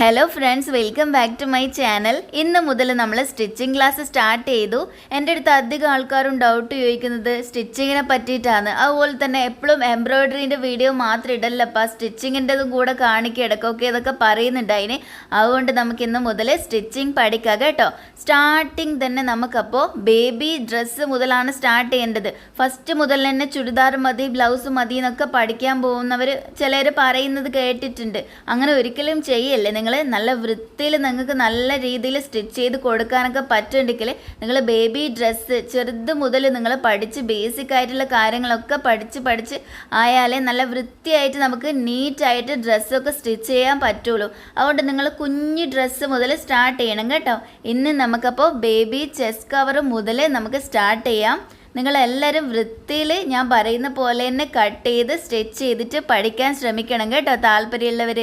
Hello friends welcome back to my channel ഇന്ന് മുതൽ നമ്മൾ സ്റ്റിച്ചിങ് ക്ലാസ് സ്റ്റാർട്ട് ചെയ്തു. എന്റെ അടുത്ത് അധികം ആൾക്കാരും ഡൗട്ട് ചോദിക്കുന്നത് സ്റ്റിച്ചിങ്ങിനെ പറ്റിയിട്ടാണ്. അതുപോലെ തന്നെ എപ്പോഴും എംബ്രോയ്ഡറിന്റെ വീഡിയോ മാത്രം ഇടല്ലപ്പാ സ്റ്റിച്ചിങ്ങിന്റെതും കൂടെ കാണിക്കുക ഇടക്കൊക്കെ ഇതൊക്കെ പറയുന്നുണ്ട് അതിന് അതുകൊണ്ട് നമുക്ക് ഇന്ന് മുതൽ സ്റ്റിച്ചിങ് പഠിക്കാം കേട്ടോ. സ്റ്റാർട്ടിങ് തന്നെ നമുക്കപ്പോൾ ബേബി ഡ്രസ്സ് മുതലാണ് സ്റ്റാർട്ട് ചെയ്യേണ്ടത്. ഫസ്റ്റ് മുതൽ തന്നെ ചുരിദാർ മതി ബ്ലൗസ് മതി എന്നൊക്കെ പഠിക്കാൻ പോകുന്നവർ ചിലർ പറയുന്നത് കേട്ടിട്ടുണ്ട്. അങ്ങനെ ഒരിക്കലും ചെയ്യല്ലേ നിങ്ങൾ? നല്ല വൃത്തിയിൽ നിങ്ങൾക്ക് നല്ല രീതിയിൽ സ്റ്റിച്ച് ചെയ്ത് കൊടുക്കാനൊക്കെ പറ്റുന്നുണ്ടെങ്കിൽ നിങ്ങൾ ബേബി ഡ്രസ്സ് ചെറുത് മുതൽ നിങ്ങൾ പഠിച്ച് ബേസിക് ആയിട്ടുള്ള കാര്യങ്ങളൊക്കെ പഠിച്ച് പഠിച്ച് ആയാലേ നല്ല വൃത്തിയായിട്ട് നമുക്ക് നീറ്റായിട്ട് ഡ്രസ്സൊക്കെ സ്റ്റിച്ച് ചെയ്യാൻ പറ്റുള്ളൂ. അതുകൊണ്ട് നിങ്ങൾ കുഞ്ഞു ഡ്രസ്സ് മുതൽ സ്റ്റാർട്ട് ചെയ്യണം കേട്ടോ. ഇന്ന് നമുക്കപ്പോൾ ബേബി ചെസ് കവർ മുതൽ നമുക്ക് സ്റ്റാർട്ട് ചെയ്യാം. നിങ്ങളെല്ലാവരും വൃത്തിയിൽ ഞാൻ പറയുന്ന പോലെ തന്നെ കട്ട് ചെയ്ത് സ്റ്റിച്ച് ചെയ്തിട്ട് പഠിക്കാൻ ശ്രമിക്കണം കേട്ടോ താല്പര്യമുള്ളവർ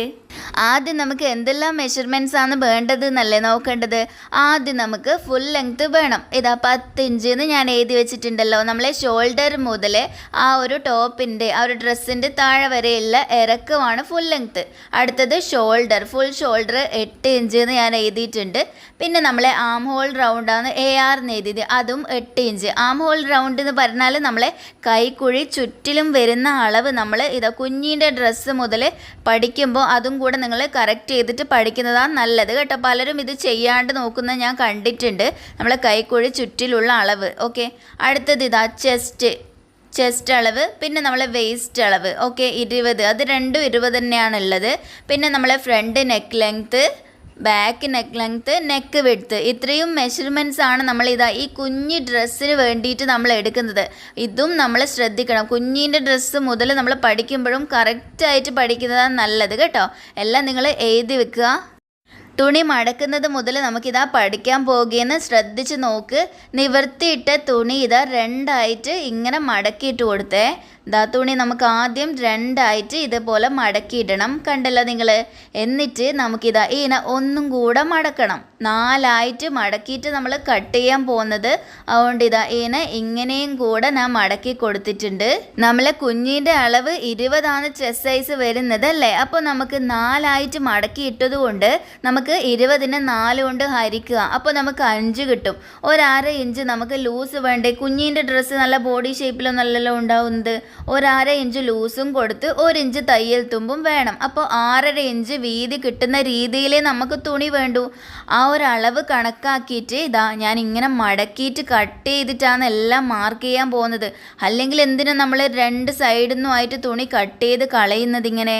ആദ്യം നമുക്ക് എന്തെല്ലാം മെഷർമെന്റ്സ് ആണ് വേണ്ടത് എന്നല്ലേ നോക്കേണ്ടത്? ആദ്യം നമുക്ക് ഫുൾ ലെങ്ത് വേണം. ഇതാ പത്ത് ഇഞ്ച് എന്ന് ഞാൻ എഴുതി വെച്ചിട്ടുണ്ടല്ലോ. നമ്മളെ ഷോൾഡർ മുതൽ ആ ഒരു ടോപ്പിന്റെ ആ ഒരു ഡ്രസ്സിന്റെ താഴെ വരെയുള്ള ഇറക്കമാണ് ഫുൾ ലെങ്ത് അടുത്തത് ഷോൾഡർ ഫുൾ ഷോൾഡർ എട്ട് ഇഞ്ച് എന്ന് ഞാൻ എഴുതിയിട്ടുണ്ട്. പിന്നെ നമ്മളെ ആം ഹോൾ റൗണ്ടാണ് എ ആർ എന്ന് എഴുതിയത്. അതും എട്ട് ഇഞ്ച് ആം ഹോൾ റൗണ്ട് എന്ന് പറഞ്ഞാൽ നമ്മളെ കൈക്കുഴി ചുറ്റിലും വരുന്ന അളവ് നമ്മൾ ഇതാ കുഞ്ഞിന്റെ ഡ്രസ്സ് മുതൽ പഠിക്കുമ്പോൾ അതും കൂടെ നിങ്ങൾ കറക്റ്റ് ചെയ്തിട്ട് പഠിക്കുന്നതാണ് നല്ലത് കേട്ടോ. പലരും ഇത് ചെയ്യാണ്ട് നോക്കുന്നത് ഞാൻ കണ്ടിട്ടുണ്ട്. നമ്മളെ കൈക്കുഴി ചുറ്റിലുള്ള അളവ് ഓക്കെ അടുത്തത് ഇതാ ചെസ്റ്റ് ചെസ്റ്റ് അളവ് പിന്നെ നമ്മളെ വേസ്റ്റ് അളവ് ഓക്കെ ഇരുപത്. അത് രണ്ടും ഇരുപത് തന്നെയാണ് ഉള്ളത് പിന്നെ നമ്മളെ front neck length back neck length neck width ഇത്രയും മെഷർമെന്റ്സ് ആണ് നമ്മൾ ഇതാ ഈ കുഞ്ഞ് ഡ്രസ്സിന് വേണ്ടിയിട്ട് നമ്മൾ എടുക്കുന്നത്. ഇതും നമ്മൾ ശ്രദ്ധിക്കണം. കുഞ്ഞിന്റെ ഡ്രസ്സ് മുതൽ നമ്മൾ പഠിക്കുമ്പോഴും കറക്റ്റായിട്ട് പഠിക്കുന്നതാണ് നല്ലത് കേട്ടോ. എല്ലാം നിങ്ങൾ എഴുതി വെക്കുക. തുണി മടക്കുന്നത് മുതൽ നമുക്കിതാ പഠിക്കാൻ പോകുകയെന്ന് ശ്രദ്ധിച്ച് നോക്ക്. നിവർത്തിയിട്ട തുണി ഇതാ രണ്ടായിട്ട് ഇങ്ങനെ മടക്കിയിട്ട് കൊടുത്തേ. ഇതാ തുണി നമുക്ക് ആദ്യം രണ്ടായിട്ട് ഇതുപോലെ മടക്കിയിടണം. കണ്ടല്ലോ നിങ്ങൾ എന്നിട്ട് നമുക്കിതാ ഈന ഒന്നും കൂടെ മടക്കണം. നാലായിട്ട് മടക്കിയിട്ട് നമ്മൾ കട്ട് ചെയ്യാൻ പോകുന്നത്. അതുകൊണ്ട് ഇതാ ഈന ഇങ്ങനെയും കൂടെ ഞാൻ മടക്കി കൊടുത്തിട്ടുണ്ട്. നമ്മളെ കുഞ്ഞിന്റെ അളവ് ഇരുപതാണ് ചെസ് സൈസ് വരുന്നത് അല്ലേ അപ്പോൾ നമുക്ക് നാലായിട്ട് മടക്കി ഇട്ടത് കൊണ്ട് നമുക്ക് ഇരുപതിന് നാല് കൊണ്ട് ഹരിക്കുക. അപ്പോൾ നമുക്ക് അഞ്ച് കിട്ടും. ഒരര ഇഞ്ച് നമുക്ക് ലൂസ് വേണ്ടേ? കുഞ്ഞിന്റെ ഡ്രസ്സ് നല്ല ബോഡി ഷേപ്പിലൊന്നല്ലല്ലോ ഉണ്ടാവുന്നത്. ഒരര ഇഞ്ച് ലൂസും കൊടുത്ത് ഒരു ഇഞ്ച് തയ്യൽ തുമ്പും വേണം. അപ്പോൾ ആറര ഇഞ്ച് വീതി കിട്ടുന്ന രീതിയിലേ നമുക്ക് തുണി വേണ്ടു. ആ ഒരു അളവ് കണക്കാക്കിയിട്ട് ഇതാ ഞാൻ ഇങ്ങനെ മടക്കിയിട്ട് കട്ട് ചെയ്തിട്ടാണ് എല്ലാം മാർക്ക് ചെയ്യാൻ പോകുന്നത്. അല്ലെങ്കിൽ എന്തിനാ നമ്മൾ രണ്ട് സൈഡിൽ നിന്നുമായിട്ട് തുണി കട്ട് ചെയ്ത് കളയുന്നത് ഇങ്ങനെ?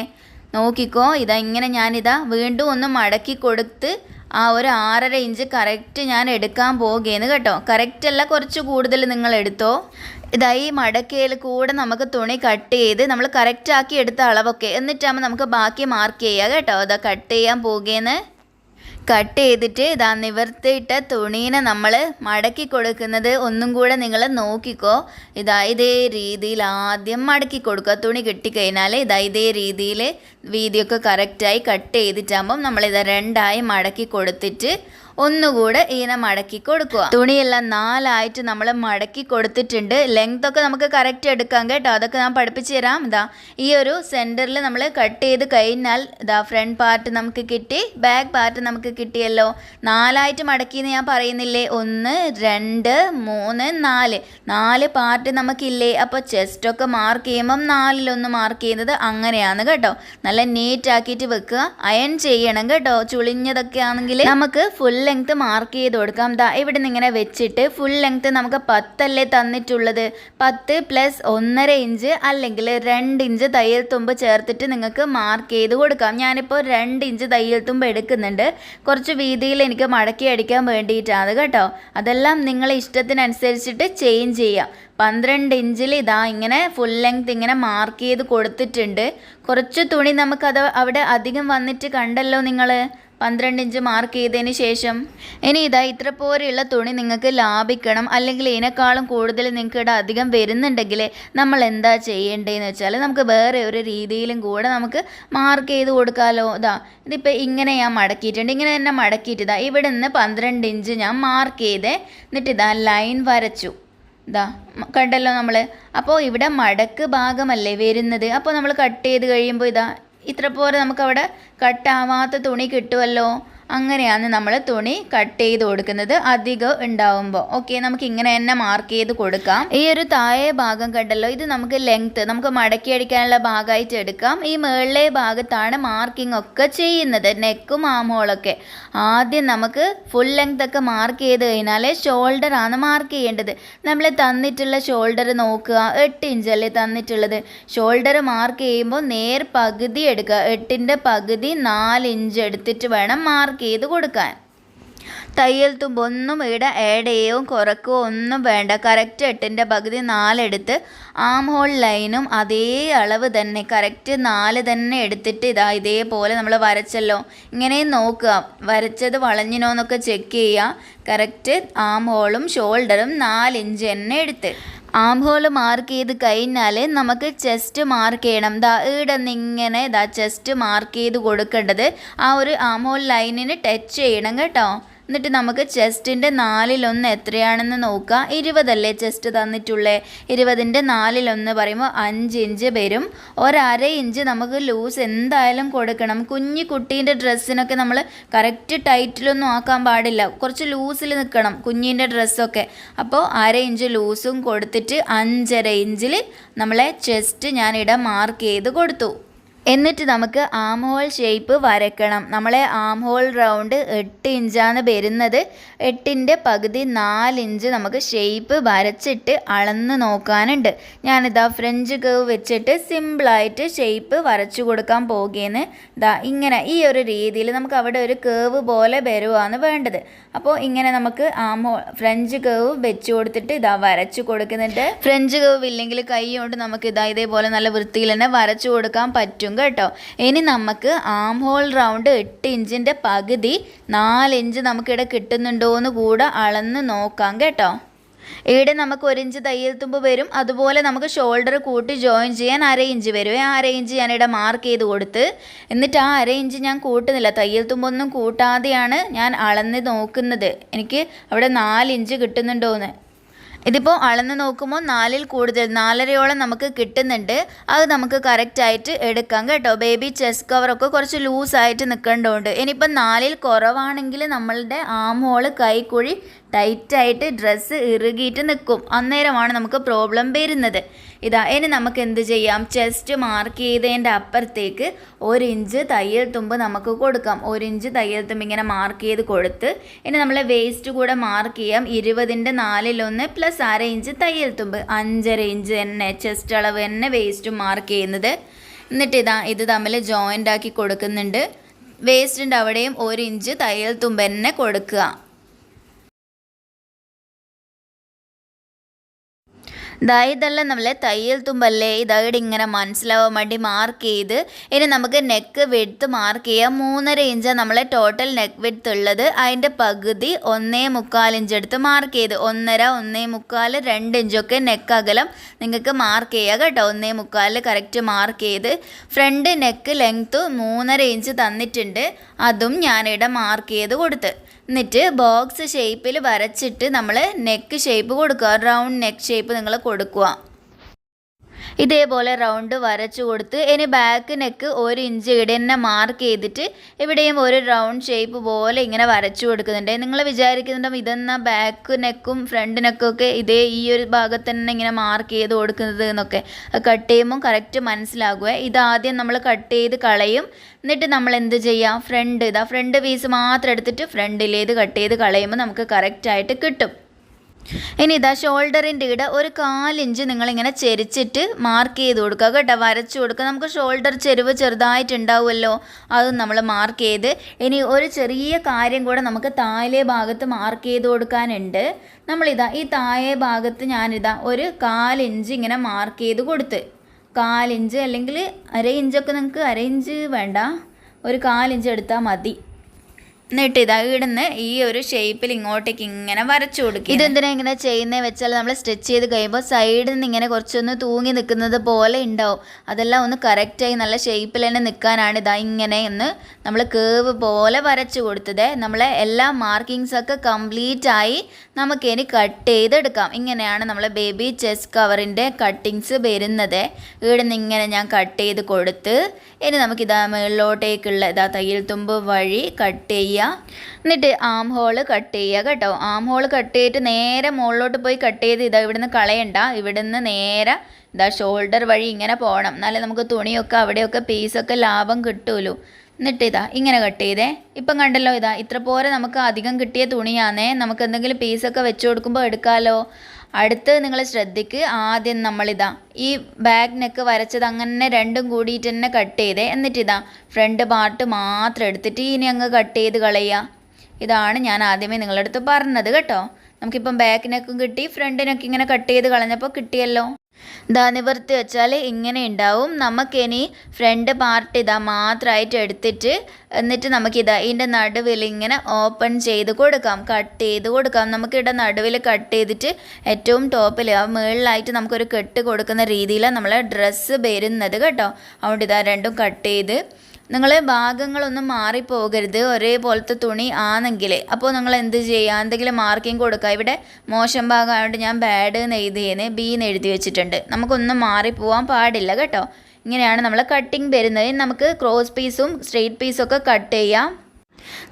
നോക്കിക്കോ ഇതാ ഇങ്ങനെ ഞാനിതാ വീണ്ടും ഒന്ന് മടക്കി കൊടുത്ത് ആ ഒരു ആറര ഇഞ്ച് കറക്റ്റ് ഞാൻ എടുക്കാൻ പോകുകയെന്ന് കേട്ടോ. കറക്റ്റ് അല്ല കുറച്ച് കൂടുതൽ നിങ്ങൾ എടുത്തോ? ഇതാ ഈ മടക്കയിൽ കൂടെ നമുക്ക് തുണി കട്ട് ചെയ്ത് നമ്മൾ കറക്റ്റ് ആക്കി എടുത്ത അളവൊക്കെ എന്നിട്ടാകുമ്പോൾ നമുക്ക് ബാക്കി മാർക്ക് ചെയ്യുക കേട്ടോ. അതാ കട്ട് ചെയ്യാൻ പോകുകയെന്ന് കട്ട് ചെയ്തിട്ട് ഇതാ നിവർത്തിയിട്ട തുണീനെ നമ്മൾ മടക്കി കൊടുക്കുന്നത് ഒന്നും കൂടെ നിങ്ങൾ നോക്കിക്കോ. ഇതാ ഇതേ രീതിയിൽ ആദ്യം മടക്കി കൊടുക്കുക. തുണി കിട്ടിക്കഴിഞ്ഞാൽ ഇതാ ഇതേ രീതിയിൽ വീതിയൊക്കെ കറക്റ്റായി കട്ട് ചെയ്തിട്ടാകുമ്പം നമ്മളിതാ രണ്ടായി മടക്കി കൊടുത്തിട്ട് ഒന്നുകൂടെ ഇങ്ങനെ മടക്കി കൊടുക്കുക. തുണിയെല്ലാം നാലായിട്ട് നമ്മൾ മടക്കി കൊടുത്തിട്ടുണ്ട്. ലെങ്ത് ഒക്കെ നമുക്ക് കറക്റ്റ് എടുക്കാം കേട്ടോ. അതൊക്കെ ഞാൻ പഠിപ്പിച്ചു തരാം. ഇതാ ഈ ഒരു സെന്ററിൽ നമ്മൾ കട്ട് ചെയ്ത് കഴിഞ്ഞാൽ ഇതാ ഫ്രണ്ട് പാർട്ട് നമുക്ക് കിട്ടി ബാക്ക് പാർട്ട് നമുക്ക് കിട്ടിയല്ലോ. നാലായിട്ട് മടക്കിയെന്ന് ഞാൻ പറയുന്നില്ലേ? ഒന്ന് രണ്ട് മൂന്ന് നാല്. നാല് പാർട്ട് നമുക്കില്ലേ? അപ്പോൾ ചെസ്റ്റൊക്കെ മാർക്ക് ചെയ്യുമ്പം നാലിലൊന്ന് മാർക്ക് ചെയ്യുന്നത് അങ്ങനെയാണ് കേട്ടോ. നല്ല നീറ്റ് ആക്കിയിട്ട് വെക്കുക. അയൺ ചെയ്യണം കേട്ടോ. ചുളിഞ്ഞതൊക്കെ ആണെങ്കിൽ നമുക്ക് ഫുൾ ലെങ്ത് മാർക്ക് ചെയ്ത് കൊടുക്കാം. ദാ ഇവിടെ നിന്ന് ഇങ്ങനെ വെച്ചിട്ട് ഫുൾ ലെങ്ത്ത് നമുക്ക് പത്തല്ലേ തന്നിട്ടുള്ളത്? പത്ത് പ്ലസ് ഒന്നര ഇഞ്ച് അല്ലെങ്കിൽ രണ്ട് ഇഞ്ച് തയ്യൽ തുമ്പ് ചേർത്തിട്ട് നിങ്ങൾക്ക് മാർക്ക് ചെയ്ത് കൊടുക്കാം. ഞാനിപ്പോൾ രണ്ട് ഇഞ്ച് തയ്യൽ തുമ്പ് എടുക്കുന്നുണ്ട്. കുറച്ച് വീതിയിൽ എനിക്ക് മടക്കി അടിക്കാൻ വേണ്ടിയിട്ടാണ് കേട്ടോ. അതെല്ലാം നിങ്ങളെ ഇഷ്ടത്തിനനുസരിച്ചിട്ട് ചേഞ്ച് ചെയ്യാം. പന്ത്രണ്ട് ഇഞ്ചിൽ ഇതാ ഇങ്ങനെ ഫുൾ ലെങ്ത് ഇങ്ങനെ മാർക്ക് ചെയ്ത് കൊടുത്തിട്ടുണ്ട്. കുറച്ച് തുണി നമുക്കത് അവിടെ അധികം വന്നിട്ട് കണ്ടല്ലോ നിങ്ങൾ പന്ത്രണ്ട് ഇഞ്ച് മാർക്ക് ചെയ്തതിന് ശേഷം ഇനി ഇതാ ഇത്ര പോരെയുള്ള തുണി നിങ്ങൾക്ക് ലാഭിക്കണം. അല്ലെങ്കിൽ ഇതിനേക്കാളും കൂടുതൽ നിങ്ങൾക്ക് ഇവിടെ അധികം വരുന്നുണ്ടെങ്കിൽ നമ്മൾ എന്താ ചെയ്യേണ്ടതെന്ന് വെച്ചാൽ നമുക്ക് വേറെ ഒരു രീതിയിലും കൂടെ നമുക്ക് മാർക്ക് ചെയ്ത് കൊടുക്കാമല്ലോ ഇതാ ഇതിപ്പോൾ ഇങ്ങനെ ഞാൻ മടക്കിയിട്ടുണ്ട്. ഇങ്ങനെ തന്നെ മടക്കിയിട്ട് ഇതാ ഇവിടെ നിന്ന് പന്ത്രണ്ട് ഇഞ്ച് ഞാൻ മാർക്ക് ചെയ്തേ. എന്നിട്ട് ഇതാ ലൈൻ വരച്ചു. ഇതാ കണ്ടല്ലോ നമ്മൾ അപ്പോൾ ഇവിടെ മടക്ക് ഭാഗമല്ലേ വരുന്നത്? അപ്പോൾ നമ്മൾ കട്ട് ചെയ്ത് കഴിയുമ്പോൾ ഇതാ ഇത്ര പോലെ നമുക്കവിടെ കട്ടാവാത്ത തുണി കിട്ടുമല്ലോ അങ്ങനെയാണ് നമ്മൾ തുണി കട്ട് ചെയ്ത് കൊടുക്കുന്നത് അധികം ഉണ്ടാവുമ്പോൾ. ഓക്കെ നമുക്ക് ഇങ്ങനെ തന്നെ മാർക്ക് ചെയ്ത് കൊടുക്കാം. ഈ ഒരു താഴെ ഭാഗം കണ്ടല്ലോ ഇത് നമുക്ക് ലെങ്ത്ത് നമുക്ക് മടക്കി അടിക്കാനുള്ള ഭാഗമായിട്ട് എടുക്കാം. ഈ മുകളിലെ ഭാഗത്താണ് മാർക്കിംഗ് ഒക്കെ ചെയ്യുന്നത് നെക്കും ആമോളൊക്കെ ആദ്യം നമുക്ക് ഫുൾ ലെങ്ത് ഒക്കെ മാർക്ക് ചെയ്ത് കഴിഞ്ഞാൽ ഷോൾഡർ ആണ് മാർക്ക് ചെയ്യേണ്ടത്. നമ്മൾ തന്നിട്ടുള്ള ഷോൾഡർ നോക്കുക എട്ട് ഇഞ്ചല്ലേ തന്നിട്ടുള്ളത്? ഷോൾഡർ മാർക്ക് ചെയ്യുമ്പോൾ നേർ പകുതി എടുക്കുക എട്ടിന്റെ പകുതി നാല് ഇഞ്ച് എടുത്തിട്ട് വേണം മാർക്ക് ചെയ്ത് കൊടുക്കാൻ തയ്യൽ തുമ്പ് ഒന്നും ഇവിടെ ആഡ് ചെയ്യുകയോ കുറക്കുകയോ ഒന്നും വേണ്ട. കറക്റ്റ് എട്ടിന്റെ പകുതി നാലെടുത്ത് ആം ഹോൾ ലൈനും അതേ അളവ് തന്നെ. കറക്റ്റ് നാല് തന്നെ എടുത്തിട്ട് ഇതാ ഇതേപോലെ നമ്മൾ വരച്ചല്ലോ. ഇങ്ങനെ നോക്കുക. വരച്ചത് വളഞ്ഞിനോ എന്നൊക്കെ ചെക്ക് ചെയ്യുക. കറക്റ്റ് ആം ഹോളും ഷോൾഡറും നാലിഞ്ച് തന്നെ എടുത്ത്. ആം ഹോൾ മാർക്ക് ചെയ്ത് കഴിഞ്ഞാൽ നമുക്ക് ചെസ്റ്റ് മാർക്ക് ചെയ്യണം. ദാ ഇവിടെ ദാ ചെസ്റ്റ് മാർക്ക് ചെയ്ത് കൊടുക്കേണ്ടത് ആ ഒരു ആം ഹോൾ ലൈനിന് ടച്ച് ചെയ്യണം കേട്ടോ. എന്നിട്ട് നമുക്ക് ചെസ്റ്റിന്റെ നാലിലൊന്ന് എത്രയാണെന്ന് നോക്കുക ഇരുപതല്ലേ ചെസ്റ്റ് തന്നിട്ടുള്ളേ? ഇരുപതിന്റെ നാലിലൊന്ന് പറയുമ്പോൾ അഞ്ച് ഇഞ്ച് വരും. ഒരര ഇഞ്ച് നമുക്ക് ലൂസ് എന്തായാലും കൊടുക്കണം. കുഞ്ഞു കുട്ടീന്റെ ഡ്രസ്സിനൊക്കെ നമ്മൾ കറക്റ്റ് ടൈറ്റിലൊന്നും ആക്കാൻ പാടില്ല. കുറച്ച് ലൂസിൽ നിൽക്കണം കുഞ്ഞിന്റെ ഡ്രസ്സൊക്കെ. അപ്പോൾ അര ഇഞ്ച് ലൂസും കൊടുത്തിട്ട് അഞ്ചര ഇഞ്ചിൽ നമ്മളെ ചെസ്റ്റ് ഞാനിവിടെ മാർക്ക് ചെയ്ത് കൊടുത്തു. എന്നിട്ട് നമുക്ക് ആം ഹോൾ ഷേപ്പ് വരയ്ക്കണം. നമ്മളെ ആം ഹോൾ റൗണ്ട് എട്ട് ഇഞ്ചാണ് വരുന്നത്. എട്ടിന്റെ പകുതി നാല് ഇഞ്ച് നമുക്ക് ഷേപ്പ് വരച്ചിട്ട് അളന്ന് നോക്കാനുണ്ട്. ഞാനിതാ ഫ്രഞ്ച് കേവ് വെച്ചിട്ട് സിമ്പിളായിട്ട് ഷേപ്പ് വരച്ചു കൊടുക്കാൻ പോകുകയെന്ന് ഇതാ ഇങ്ങനെ ഈ ഒരു രീതിയിൽ നമുക്ക് അവിടെ ഒരു കേവ് പോലെ വരുവാണ് വേണ്ടത്. അപ്പോൾ ഇങ്ങനെ നമുക്ക് ആം ഹോൾ ഫ്രഞ്ച് കേവ് വെച്ച് കൊടുത്തിട്ട് ഇതാ വരച്ചു കൊടുക്കുന്നുണ്ട്. ഫ്രഞ്ച് കേവ് ഇല്ലെങ്കിൽ കൈ കൊണ്ട് നമുക്ക് ഇതാ ഇതേപോലെ നല്ല വൃത്തിയിൽ തന്നെ വരച്ചു കൊടുക്കാൻ പറ്റും. കേട്ടോ. ഇനി നമുക്ക് ആം ഹോൾ റൗണ്ട് എട്ട് ഇഞ്ചിന്റെ പകുതി നാല് ഇഞ്ച് നമുക്കിവിടെ കിട്ടുന്നുണ്ടോ എന്ന് കൂടെ അളന്ന് നോക്കാം കേട്ടോ. ഇവിടെ നമുക്ക് ഒരു ഇഞ്ച് തയ്യൽ തുമ്പ് വരും. അതുപോലെ നമുക്ക് ഷോൾഡർ കൂട്ടി ജോയിൻ ചെയ്യാൻ അര ഇഞ്ച് വരും. ആ അര ഇഞ്ച് ഞാൻ ഞാനിവിടെ മാർക്ക് ചെയ്ത് കൊടുത്ത് എന്നിട്ട് ആ അര ഇഞ്ച് ഞാൻ കൂട്ടുന്നില്ല. തയ്യൽ തുമ്പൊന്നും കൂട്ടാതെയാണ് ഞാൻ അളന്ന് നോക്കുന്നത്. എനിക്ക് അവിടെ നാല് ഇഞ്ച് കിട്ടുന്നുണ്ടോയെന്ന് ഇതിപ്പോൾ അളന്ന് നോക്കുമ്പോൾ നാലിൽ കൂടുതൽ നാലരയോളം നമുക്ക് കിട്ടുന്നുണ്ട്. അത് നമുക്ക് കറക്റ്റായിട്ട് എടുക്കാം കേട്ടോ. ബേബി ചെസ് കവറൊക്കെ കുറച്ച് ലൂസായിട്ട് നിൽക്കേണ്ടതുണ്ട് ഇനിയിപ്പോൾ നാലിൽ കുറവാണെങ്കിൽ നമ്മളുടെ ആം ഹോൾ കൈക്കുഴി ടൈറ്റായിട്ട് ഡ്രസ്സ് ഇറുകിയിട്ട് നിൽക്കും അന്നേരമാണ് നമുക്ക് പ്രോബ്ലം വരുന്നത്. ഇതാ ഇനി നമുക്ക് എന്ത് ചെയ്യാം? ചെസ്റ്റ് മാർക്ക് ചെയ്തതിന്റെ അപ്പുറത്തേക്ക് ഒരു ഇഞ്ച് തയ്യൽ തുമ്പ് നമുക്ക് കൊടുക്കാം. ഒരു ഇഞ്ച് തയ്യൽ തുമ്പ് ഇങ്ങനെ മാർക്ക് ചെയ്ത് കൊടുത്ത് ഇനി നമ്മളെ വേസ്റ്റ് കൂടെ മാർക്ക് ചെയ്യാം. ഇരുപതിന്റെ നാലിലൊന്ന് പ്ലസ് അര ഇഞ്ച് തയ്യൽ തുമ്പ്. അഞ്ചര ഇഞ്ച് തന്നെ ചെസ്റ്റ് അളവ് തന്നെ വേസ്റ്റ് മാർക്ക് ചെയ്യുന്നത്. എന്നിട്ട് ഇതാ ഇത് തമ്മിൽ ജോയിന്റ് ആക്കി കൊടുക്കുന്നുണ്ട്. വേസ്റ്റിന്റെ അവിടെയും ഒരു ഇഞ്ച് തയ്യൽ തുമ്പ് തന്നെ കൊടുക്കുക. ദാ ഇതെല്ലാം നമ്മളെ തയ്യൽ തുമ്പല്ലേ? ഇതായിട്ട് ഇങ്ങനെ മനസ്സിലാവാൻ വേണ്ടി മാർക്ക് ചെയ്ത് ഇനി നമുക്ക് നെക്ക് വെടുത്ത് മാർക്ക് ചെയ്യാം. മൂന്നര ഇഞ്ചാണ് നമ്മളെ ടോട്ടൽ നെക്ക് വെടുത്ത് ഉള്ളത്. അതിന്റെ പകുതി ഒന്നേ മുക്കാൽ ഇഞ്ച് എടുത്ത് മാർക്ക് ചെയ്ത് ഒന്നര ഒന്നേ മുക്കാൽ രണ്ട് ഇഞ്ചൊക്കെ നെക്ക് അകലം നിങ്ങൾക്ക് മാർക്ക് ചെയ്യുക കേട്ടോ. ഒന്നേ മുക്കാൽ കറക്റ്റ് മാർക്ക് ചെയ്ത് ഫ്രണ്ട് നെക്ക് ലെങ്ത്ത് മൂന്നര ഇഞ്ച് തന്നിട്ടുണ്ട്. അതും ഞാനിവിടെ മാർക്ക് ചെയ്ത് കൊടുത്ത്. എന്നിട്ട് ബോക്സ് ഷേപ്പിൽ വരച്ചിട്ട് നമ്മൾ നെക്ക് ഷേപ്പ് കൊടുക്കുക. റൗണ്ട് നെക്ക് ഷേപ്പ് നിങ്ങൾ കൊടുക്കുക. ഇതേപോലെ റൗണ്ട് വരച്ചു കൊടുത്ത് ഇനി ബാക്ക് നെക്ക് ഒരു ഇഞ്ച് ഇവിടെ തന്നെ മാർക്ക് ചെയ്തിട്ട് ഇവിടെയും ഒരു റൗണ്ട് ഷേപ്പ് പോലെ ഇങ്ങനെ വരച്ചു കൊടുക്കുന്നുണ്ട്. നിങ്ങൾ വിചാരിക്കുന്നുണ്ടാവും ഇതെന്നാ ബാക്ക് നെക്കും ഫ്രണ്ട് നെക്കും ഒക്കെ ഇതേ ഈ ഒരു ഭാഗത്ത് തന്നെ ഇങ്ങനെ മാർക്ക് ചെയ്ത് കൊടുക്കുന്നത് എന്നൊക്കെ. കട്ട് ചെയ്യുമ്പോൾ കറക്റ്റ് മനസ്സിലാകുക ഇതാദ്യം നമ്മൾ കട്ട് ചെയ്ത് കളയും. എന്നിട്ട് നമ്മൾ എന്ത് ചെയ്യാം? ഫ്രണ്ട് ഇതാ ഫ്രണ്ട് പീസ് മാത്രം എടുത്തിട്ട് ഫ്രണ്ടിലേത് കട്ട് ചെയ്ത് കളയുമ്പോൾ നമുക്ക് കറക്റ്റായിട്ട് കിട്ടും. ഇനി ഇതാ ഷോൾഡറിന്റെ ഇട ഒരു കാലിഞ്ച് നിങ്ങളിങ്ങനെ ചെരിച്ചിട്ട് മാർക്ക് ചെയ്ത് കൊടുക്കുക കേട്ടോ. വരച്ചു കൊടുക്കുക. നമുക്ക് ഷോൾഡർ ചെരുവ് ചെറുതായിട്ടുണ്ടാവുമല്ലോ. അതും നമ്മൾ മാർക്ക് ചെയ്ത് ഇനി ഒരു ചെറിയ കാര്യം കൂടെ നമുക്ക് താഴെ ഭാഗത്ത് മാർക്ക് ചെയ്ത് കൊടുക്കാനുണ്ട്. നമ്മളിതാ ഈ താഴെ ഭാഗത്ത് ഞാനിതാ ഒരു കാലിഞ്ച് ഇങ്ങനെ മാർക്ക് ചെയ്ത് കൊടുത്ത്. കാലിഞ്ച് അല്ലെങ്കിൽ അര ഇഞ്ചൊക്കെ നിങ്ങൾക്ക് അര ഇഞ്ച് വേണ്ട. ഒരു കാലിഞ്ച് എടുത്താൽ മതി. എന്നിട്ട് ഇതാ ഇടുന്ന് ഈ ഒരു ഷേപ്പിൽ ഇങ്ങോട്ടേക്ക് ഇങ്ങനെ വരച്ചു കൊടുക്കും ഇതെന്തിനാ ഇങ്ങനെ ചെയ്യുന്നത് വെച്ചാൽ നമ്മൾ സ്റ്റിച്ച് ചെയ്ത് കഴിയുമ്പോൾ സൈഡിൽ നിന്ന് ഇങ്ങനെ കുറച്ചൊന്ന് തൂങ്ങി നിൽക്കുന്നത് പോലെ ഉണ്ടാവും അതെല്ലാം ഒന്ന് കറക്റ്റായി നല്ല ഷേപ്പിൽ തന്നെ നിൽക്കാനാണ് ഇതാ ഇങ്ങനെ എന്ന് നമ്മൾ കേവ് പോലെ വരച്ചു കൊടുത്തത്. നമ്മളെ എല്ലാ മാർക്കിങ്സൊക്കെ കംപ്ലീറ്റ് ആയി നമുക്ക് ഇനി കട്ട് ചെയ്തെടുക്കാം. ഇങ്ങനെയാണ് നമ്മളെ ബേബി ചെസ് കവറിന്റെ കട്ടിങ്സ് വരുന്നത്. ഇവിടെ നിന്ന് ഇങ്ങനെ ഞാൻ കട്ട് ചെയ്ത് കൊടുത്ത് ഇനി നമുക്കിതാ മുകളിലോട്ടേക്കുള്ള ഇതാ തയ്യൽ തുമ്പ് വഴി കട്ട് ചെയ്യുക എന്നിട്ട് ആം ഹോൾ കട്ട് ചെയ്യുക കേട്ടോ. ആം ഹോൾ കട്ട് ചെയ്തിട്ട് നേരെ മുകളിലോട്ട് പോയി കട്ട് ചെയ്ത് ഇതാ ഇവിടുന്ന് കളയണ്ട. ഇവിടുന്ന് നേരെ ഇതാ ഷോൾഡർ വഴി ഇങ്ങനെ പോകണം എന്നാലേ നമുക്ക് തുണിയൊക്കെ അവിടെയൊക്കെ പീസൊക്കെ ലാഭം കിട്ടുമല്ലോ എന്നിട്ട് ഇതാ ഇങ്ങനെ കട്ട് ചെയ്തേ. ഇപ്പം കണ്ടല്ലോ ഇതാ ഇത്ര പോരെ നമുക്ക് അധികം കിട്ടിയ തുണിയാന്നേ. നമുക്ക് എന്തെങ്കിലും പീസൊക്കെ വെച്ച് കൊടുക്കുമ്പോൾ എടുക്കാമല്ലോ അടുത്ത് നിങ്ങൾ ശ്രദ്ധിക്ക്. ആദ്യം നമ്മളിതാ ഈ ബാക്ക് നെക്ക് വരച്ചത് അങ്ങനെ രണ്ടും കൂടിയിട്ട് തന്നെ കട്ട് ചെയ്തേ. എന്നിട്ടിതാ ഫ്രണ്ട് പാർട്ട് മാത്രം എടുത്തിട്ട് ഇനി അങ്ങ് കട്ട് ചെയ്ത് കളയുക. ഇതാണ് ഞാൻ ആദ്യമേ നിങ്ങളുടെ അടുത്ത് പറഞ്ഞത് കേട്ടോ. നമുക്കിപ്പം ബാക്ക് നെക്കും കിട്ടി. ഫ്രണ്ട് നെക്ക് ഇങ്ങനെ കട്ട് ചെയ്ത് കളഞ്ഞപ്പോൾ കിട്ടിയല്ലോ. ഇതാ നിവർത്തി വെച്ചാൽ ഇങ്ങനെ ഉണ്ടാവും. നമുക്കിനി ഫ്രണ്ട് പാർട്ട് ഇതാ മാത്രമായിട്ട് എടുത്തിട്ട് എന്നിട്ട് നമുക്കിതാ ഇതിന്റെ നടുവിൽ ഇങ്ങനെ ഓപ്പൺ ചെയ്ത് കൊടുക്കാം. കട്ട് ചെയ്ത് കൊടുക്കാം. നമുക്കിവിടെ നടുവിൽ കട്ട് ചെയ്തിട്ട് ഏറ്റവും ടോപ്പിൽ ആ മുകളിലായിട്ട് നമുക്കൊരു കെട്ട് കൊടുക്കുന്ന രീതിയിലാണ് നമ്മളെ ഡ്രസ്സ് വരുന്നത് കേട്ടോ. അതുകൊണ്ട് ഇതാ രണ്ടും കട്ട് ചെയ്ത് നിങ്ങൾ ഭാഗങ്ങളൊന്നും മാറിപ്പോകരുത്. ഒരേപോലത്തെ തുണി ആണെങ്കിൽ അപ്പോൾ നിങ്ങൾ എന്ത് ചെയ്യുക എന്തെങ്കിലും മാർക്കിംഗ് കൊടുക്കുക ഇവിടെ മോശം ഭാഗമായതുകൊണ്ട് ഞാൻ ബാഡ് എന്ന് എഴുതിയെന്ന് ബി എന്ന് എഴുതി വെച്ചിട്ടുണ്ട്. നമുക്കൊന്നും മാറിപ്പോവാൻ പാടില്ല കേട്ടോ. ഇങ്ങനെയാണ് നമ്മൾ കട്ടിങ് വരുന്നത്. നമുക്ക് ക്രോസ് പീസും സ്ട്രെയിറ്റ് പീസും ഒക്കെ കട്ട് ചെയ്യാം.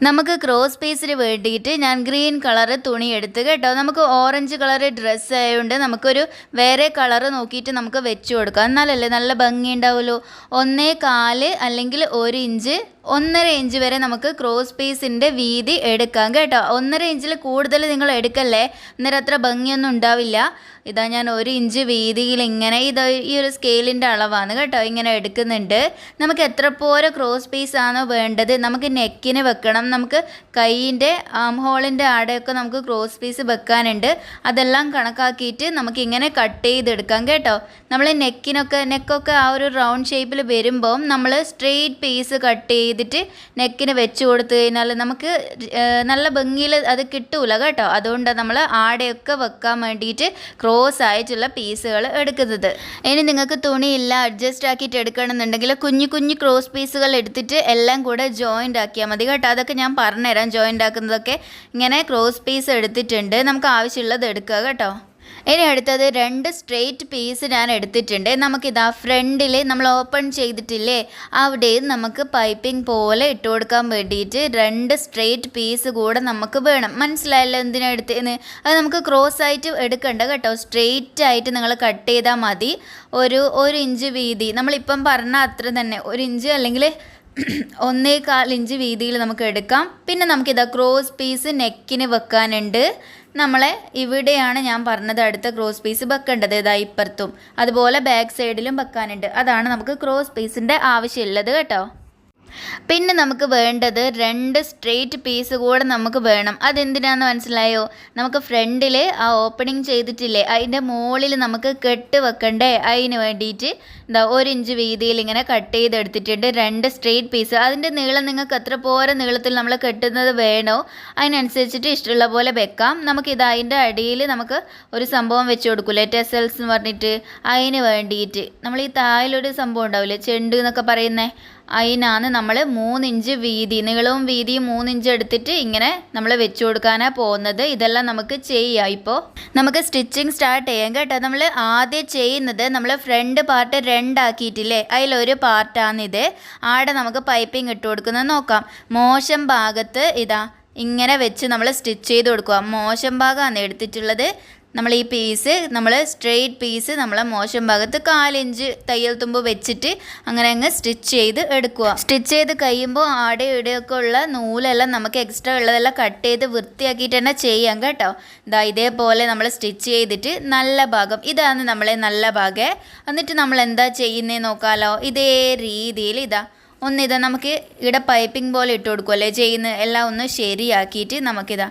നമുക്ക് ക്രോസ് പീസിന് വേണ്ടിയിട്ട് ഞാൻ ഗ്രീൻ കളറ് തുണി എടുത്ത് കേട്ടോ. നമുക്ക് ഓറഞ്ച് കളറ് ഡ്രസ്സ് ആയതുകൊണ്ട് നമുക്കൊരു വേറെ കളറ് നോക്കിയിട്ട് നമുക്ക് വെച്ച് കൊടുക്കാം. എന്നാലല്ലേ നല്ല ഭംഗി ഉണ്ടാവുമല്ലോ ഒന്നേ കാൽ അല്ലെങ്കിൽ ഒരു ഇഞ്ച് ഒന്നര ഇഞ്ച് വരെ നമുക്ക് ക്രോസ് പീസിന്റെ വീതി എടുക്കാം കേട്ടോ. ഒന്നര ഇഞ്ചിൽ കൂടുതൽ നിങ്ങൾ എടുക്കല്ലേ? അന്നേരം അത്ര ഭംഗിയൊന്നും ഉണ്ടാവില്ല. ഇതാ ഞാൻ ഒരു ഇഞ്ച് വീതിയിൽ ഇങ്ങനെ ഇത് ഈ ഒരു സ്കെയിലിന്റെ അളവാണ് കേട്ടോ ഇങ്ങനെ എടുക്കുന്നുണ്ട്. നമുക്ക് എത്ര പോലെ ക്രോസ് പീസ് ആണോ വേണ്ടത്? നമുക്ക് നെക്കിന് വെക്കണം. നമുക്ക് കൈയിന്റെ ആം ഹോളിന്റെ ആടെയൊക്കെ നമുക്ക് ക്രോസ് പീസ് വെക്കാനുണ്ട്. അതെല്ലാം കണക്കാക്കിയിട്ട് നമുക്ക് ഇങ്ങനെ കട്ട് ചെയ്തെടുക്കാം കേട്ടോ. നമ്മൾ നെക്കിനൊക്കെ നെക്കൊക്കെ ആ ഒരു റൗണ്ട് ഷേപ്പിൽ വരുമ്പം നമ്മൾ സ്ട്രെയിറ്റ് പീസ് കട്ട് ചെയ്തിട്ട് നെക്കിന് വെച്ച് കൊടുത്തു കഴിഞ്ഞാൽ നമുക്ക് നല്ല ഭംഗിയിൽ അത് കിട്ടൂല കേട്ടോ. അതുകൊണ്ടാണ് നമ്മൾ ആടെയൊക്കെ വെക്കാൻ വേണ്ടിയിട്ട് ക്രോസ് ആയിട്ടുള്ള പീസുകൾ എടുക്കുന്നത്. ഇനി നിങ്ങൾക്ക് തുണിയില്ല അഡ്ജസ്റ്റ് ആക്കിയിട്ട് എടുക്കണമെന്നുണ്ടെങ്കിൽ കുഞ്ഞു കുഞ്ഞു ക്രോസ് പീസുകൾ എടുത്തിട്ട് എല്ലാം കൂടെ ജോയിന്റ് ആക്കിയാൽ മതി കേട്ടോ. അതൊക്കെ ഞാൻ പറഞ്ഞുതരാം. ജോയിന്റ് ആക്കുന്നതൊക്കെ ഇങ്ങനെ ക്രോസ് പീസ് എടുത്തിട്ടുണ്ട്. നമുക്ക് ആവശ്യമുള്ളത് എടുക്കുക കേട്ടോ. ഇനി അടുത്തത് രണ്ട് സ്ട്രെയിറ്റ് പീസ് ഞാൻ എടുത്തിട്ടുണ്ട്. നമുക്കിതാ ഫ്രണ്ടിൽ നമ്മൾ ഓപ്പൺ ചെയ്തിട്ടില്ലേ അവിടെ നമുക്ക് പൈപ്പിംഗ് പോലെ ഇട്ട് കൊടുക്കാൻ വേണ്ടിയിട്ട് രണ്ട് സ്ട്രെയിറ്റ് പീസ് കൂടെ നമുക്ക് വേണം. മനസ്സിലായല്ലോ എന്തിനാ എടുത്തതെന്ന്? അത് നമുക്ക് ക്രോസ് ആയിട്ട് എടുക്കണ്ട കേട്ടോ. സ്ട്രെയിറ്റ് ആയിട്ട് നിങ്ങൾ കട്ട് ചെയ്താൽ മതി. ഒരു ഒരു ഇഞ്ച് വീതി. നമ്മളിപ്പം പറഞ്ഞ അത്ര തന്നെ. ഒരു ഇഞ്ച് അല്ലെങ്കിൽ ഒന്നേകാൽ ഇഞ്ച് വീതിയിൽ നമുക്ക് എടുക്കാം. പിന്നെ നമുക്കിതാ ക്രോസ് പീസ് നെക്കിന് വെക്കാനുണ്ട്. നമ്മളെ ഇവിടെയാണ് ഞാൻ പറഞ്ഞത് അടുത്ത ക്രോസ് പീസ് വെക്കേണ്ടത്. ഇതാ ഇപ്പുറത്തും. അതുപോലെ ബാക്ക് സൈഡിലും വെക്കാനുണ്ട്. അതാണ് നമുക്ക് ക്രോസ് പീസിന്റെ ആവശ്യമുള്ളത് കേട്ടോ. പിന്നെ നമുക്ക് വേണ്ടത് രണ്ട് സ്ട്രെയിറ്റ് പീസ് കൂടെ നമുക്ക് വേണം. അതെന്തിനാന്ന് മനസ്സിലായോ? നമുക്ക് ഫ്രണ്ടിൽ ആ ഓപ്പണിങ് ചെയ്തിട്ടില്ലേ? അതിന്റെ മുകളിൽ നമുക്ക് കെട്ട് വെക്കണ്ടേ? അതിന് വേണ്ടിയിട്ട് എന്താ ഒരു ഇഞ്ച് വീതിയിൽ ഇങ്ങനെ കട്ട് ചെയ്തെടുത്തിട്ടുണ്ട്. രണ്ട് സ്ട്രെയിറ്റ് പീസ് അതിന്റെ നീളം നിങ്ങൾക്ക് എത്ര പോരെ നീളത്തിൽ നമ്മൾ കെട്ടുന്നത് വേണോ? അതിനനുസരിച്ചിട്ട് ഇഷ്ടമുള്ള പോലെ വെക്കാം. നമുക്കിത് അതിന്റെ അടിയിൽ നമുക്ക് ഒരു സംഭവം വെച്ച് കൊടുക്കൂലേ? ടെസൽസ് എന്ന് പറഞ്ഞിട്ട്. അതിന് വേണ്ടിയിട്ട് നമ്മൾ ഈ തായിലൊരു സംഭവം ഉണ്ടാവില്ലേ? ചെണ്ട് എന്നൊക്കെ പറയുന്നേ. അതിനാണ് നമ്മൾ മൂന്നിഞ്ച് വീതി നീളവും വീതിയും മൂന്നിഞ്ച് എടുത്തിട്ട് ഇങ്ങനെ നമ്മൾ വെച്ച് കൊടുക്കാനാണ് പോകുന്നത്. ഇതെല്ലാം നമുക്ക് ചെയ്യാം ഇപ്പോൾ നമുക്ക് സ്റ്റിച്ചിങ് സ്റ്റാർട്ട് ചെയ്യാം കേട്ടോ. നമ്മൾ ആദ്യം ചെയ്യുന്നത് നമ്മൾ ഫ്രണ്ട് പാർട്ട് രണ്ടാക്കിയിട്ടില്ലേ? അതിലൊരു പാർട്ടാണിത്. ആടെ നമുക്ക് പൈപ്പിംഗ് ഇട്ട് കൊടുക്കുന്നത് നോക്കാം. മോശം ഭാഗത്ത് ഇതാ ഇങ്ങനെ വെച്ച് നമ്മൾ സ്റ്റിച്ച് ചെയ്ത് കൊടുക്കുക. മോശം ഭാഗമാണ് എടുത്തിട്ടുള്ളത്. നമ്മൾ ഈ പീസ് നമ്മൾ സ്ട്രെയിറ്റ് പീസ് നമ്മളെ മോശം ഭാഗത്ത് കാലിഞ്ച് തയ്യൽ തുമ്പ് വെച്ചിട്ട് അങ്ങനെ അങ്ങ് സ്റ്റിച്ച് ചെയ്ത് എടുക്കുക. സ്റ്റിച്ച് ചെയ്ത് കഴിയുമ്പോൾ ആടെ ഇവിടെയൊക്കെ ഉള്ള നൂലെല്ലാം നമുക്ക് എക്സ്ട്രാ ഉള്ളതെല്ലാം കട്ട് ചെയ്ത് വൃത്തിയാക്കിയിട്ട് തന്നെ ചെയ്യാം കേട്ടോ. ഇതാ ഇതേപോലെ നമ്മൾ സ്റ്റിച്ച് ചെയ്തിട്ട് നല്ല ഭാഗം ഇതാണ് നമ്മളെ നല്ല ഭാഗം. എന്നിട്ട് നമ്മൾ എന്താ ചെയ്യുന്നേ നോക്കാലോ? ഇതേ രീതിയിൽ ഇതാ. ഒന്നിതാ നമുക്ക് ഇവിടെ പൈപ്പിംഗ് പോലെ ഇട്ട് കൊടുക്കുമല്ലേ ചെയ്യുന്ന എല്ലാം ഒന്ന് ശരിയാക്കിയിട്ട് നമുക്കിതാ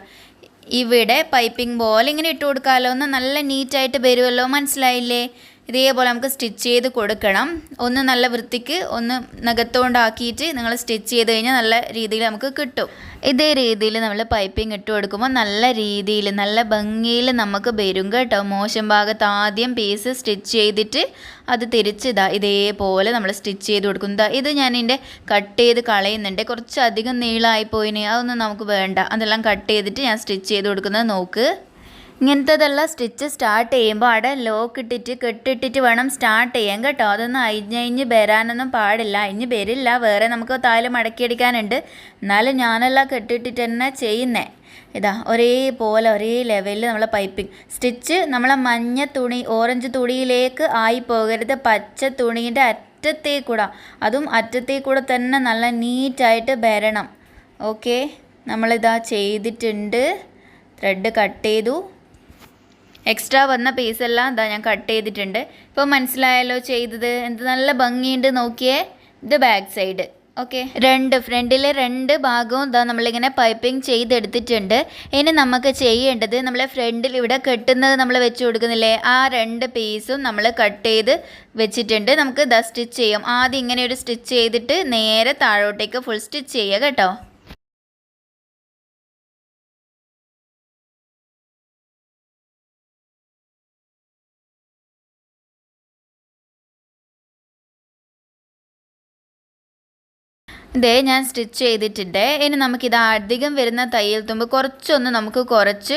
ഇവിടെ പൈപ്പിംഗ് ബോൾ ഇങ്ങനെ ഇട്ട് കൊടുക്കാമല്ലോ ഒന്ന് നല്ല നീറ്റായിട്ട് വരുമല്ലോ മനസ്സിലായില്ലേ? ഇതേപോലെ നമുക്ക് സ്റ്റിച്ച് ചെയ്ത് കൊടുക്കണം. ഒന്ന് നല്ല വൃത്തിക്ക് ഒന്ന് നഖത്തോണ്ടാക്കിയിട്ട് നിങ്ങൾ സ്റ്റിച്ച് ചെയ്ത് കഴിഞ്ഞാൽ നല്ല രീതിയിൽ നമുക്ക് കിട്ടും. ഇതേ രീതിയിൽ നമ്മൾ പൈപ്പിംഗ് ഇട്ട് കൊടുക്കുമ്പോൾ നല്ല രീതിയിൽ നല്ല ഭംഗിയിൽ നമുക്ക് വരും കേട്ടോ. മോശം ഭാഗത്ത് ആദ്യം പീസ് സ്റ്റിച്ച് ചെയ്തിട്ട് അത് തിരിച്ചിതാ ഇതേപോലെ നമ്മൾ സ്റ്റിച്ച് ചെയ്ത് കൊടുക്കും. ദാ ഇത് ഞാൻ ഇതിന്റെ കട്ട് ചെയ്ത് കളയുന്നുണ്ട്. കുറച്ചധികം നീളമായി അതൊന്നും നമുക്ക് വേണ്ട. അതെല്ലാം കട്ട് ചെയ്തിട്ട് ഞാൻ സ്റ്റിച്ച് ചെയ്ത് കൊടുക്കുന്നത് നോക്ക്. ഇങ്ങനത്തതെല്ലാം സ്റ്റിച്ച് സ്റ്റാർട്ട് ചെയ്യുമ്പോൾ അവിടെ ലോക്ക് ഇട്ടിട്ട് കെട്ടിട്ടിട്ട് വേണം സ്റ്റാർട്ട് ചെയ്യാൻ കേട്ടോ. അതൊന്നും അഴിഞ്ഞഴിഞ്ഞ് വരാനൊന്നും പാടില്ല. അഴിഞ്ഞ് വരില്ല. വേറെ നമുക്ക് താൽ മടക്കിയടിക്കാനുണ്ട് എന്നാലും ഞാനെല്ലാം കെട്ടിട്ടിട്ട് തന്നെ ചെയ്യുന്നേ. ഇതാ ഒരേപോലെ ഒരേ ലെവലിൽ നമ്മൾ പൈപ്പിംഗ് സ്റ്റിച്ച് നമ്മളെ മഞ്ഞ തുണി ഓറഞ്ച് തുണിയിലേക്ക് ആയി പോകരുത്. പച്ച തുണീന്റെ അറ്റത്തേക്കൂടെ. അതും അറ്റത്തേക്കൂടെ തന്നെ നല്ല നീറ്റായിട്ട് വരണം. ഓക്കെ? നമ്മളിതാ ചെയ്തിട്ടുണ്ട്. ത്രെഡ് കട്ട് ചെയ്തു. എക്സ്ട്രാ വന്ന പീസെല്ലാം ഇതാ ഞാൻ കട്ട് ചെയ്തിട്ടുണ്ട്. ഇപ്പോൾ മനസ്സിലായല്ലോ ചെയ്തത്. എന്ത് നല്ല ഭംഗിയുണ്ട് നോക്കിയേ. ഇത് ബാക്ക് സൈഡ് ഓക്കെ രണ്ട് ഫ്രണ്ടിലെ രണ്ട് ഭാഗവും ഇതാ നമ്മളിങ്ങനെ പൈപ്പിംഗ് ചെയ്തെടുത്തിട്ടുണ്ട്. ഇനി നമുക്ക് ചെയ്യേണ്ടത് നമ്മളെ ഫ്രണ്ടിൽ ഇവിടെ കെട്ടുന്നത് നമ്മൾ വെച്ച് കൊടുക്കുന്നില്ലേ? ആ രണ്ട് പീസും നമ്മൾ കട്ട് ചെയ്ത് വെച്ചിട്ടുണ്ട്. നമുക്ക് ഇതാ സ്റ്റിച്ച് ചെയ്യാം. ആദ്യം ഇങ്ങനെ ഒരു സ്റ്റിച്ച് ചെയ്തിട്ട് നേരെ താഴോട്ടേക്ക് ഫുൾ സ്റ്റിച്ച് ചെയ്യുക കേട്ടോ. ഇതേ ഞാൻ സ്റ്റിച്ച് ചെയ്തിട്ടുണ്ട്. ഇനി നമുക്കിത് അധികം വരുന്ന തയ്യൽ തുമ്പ് കുറച്ചൊന്ന് നമുക്ക് കുറച്ച്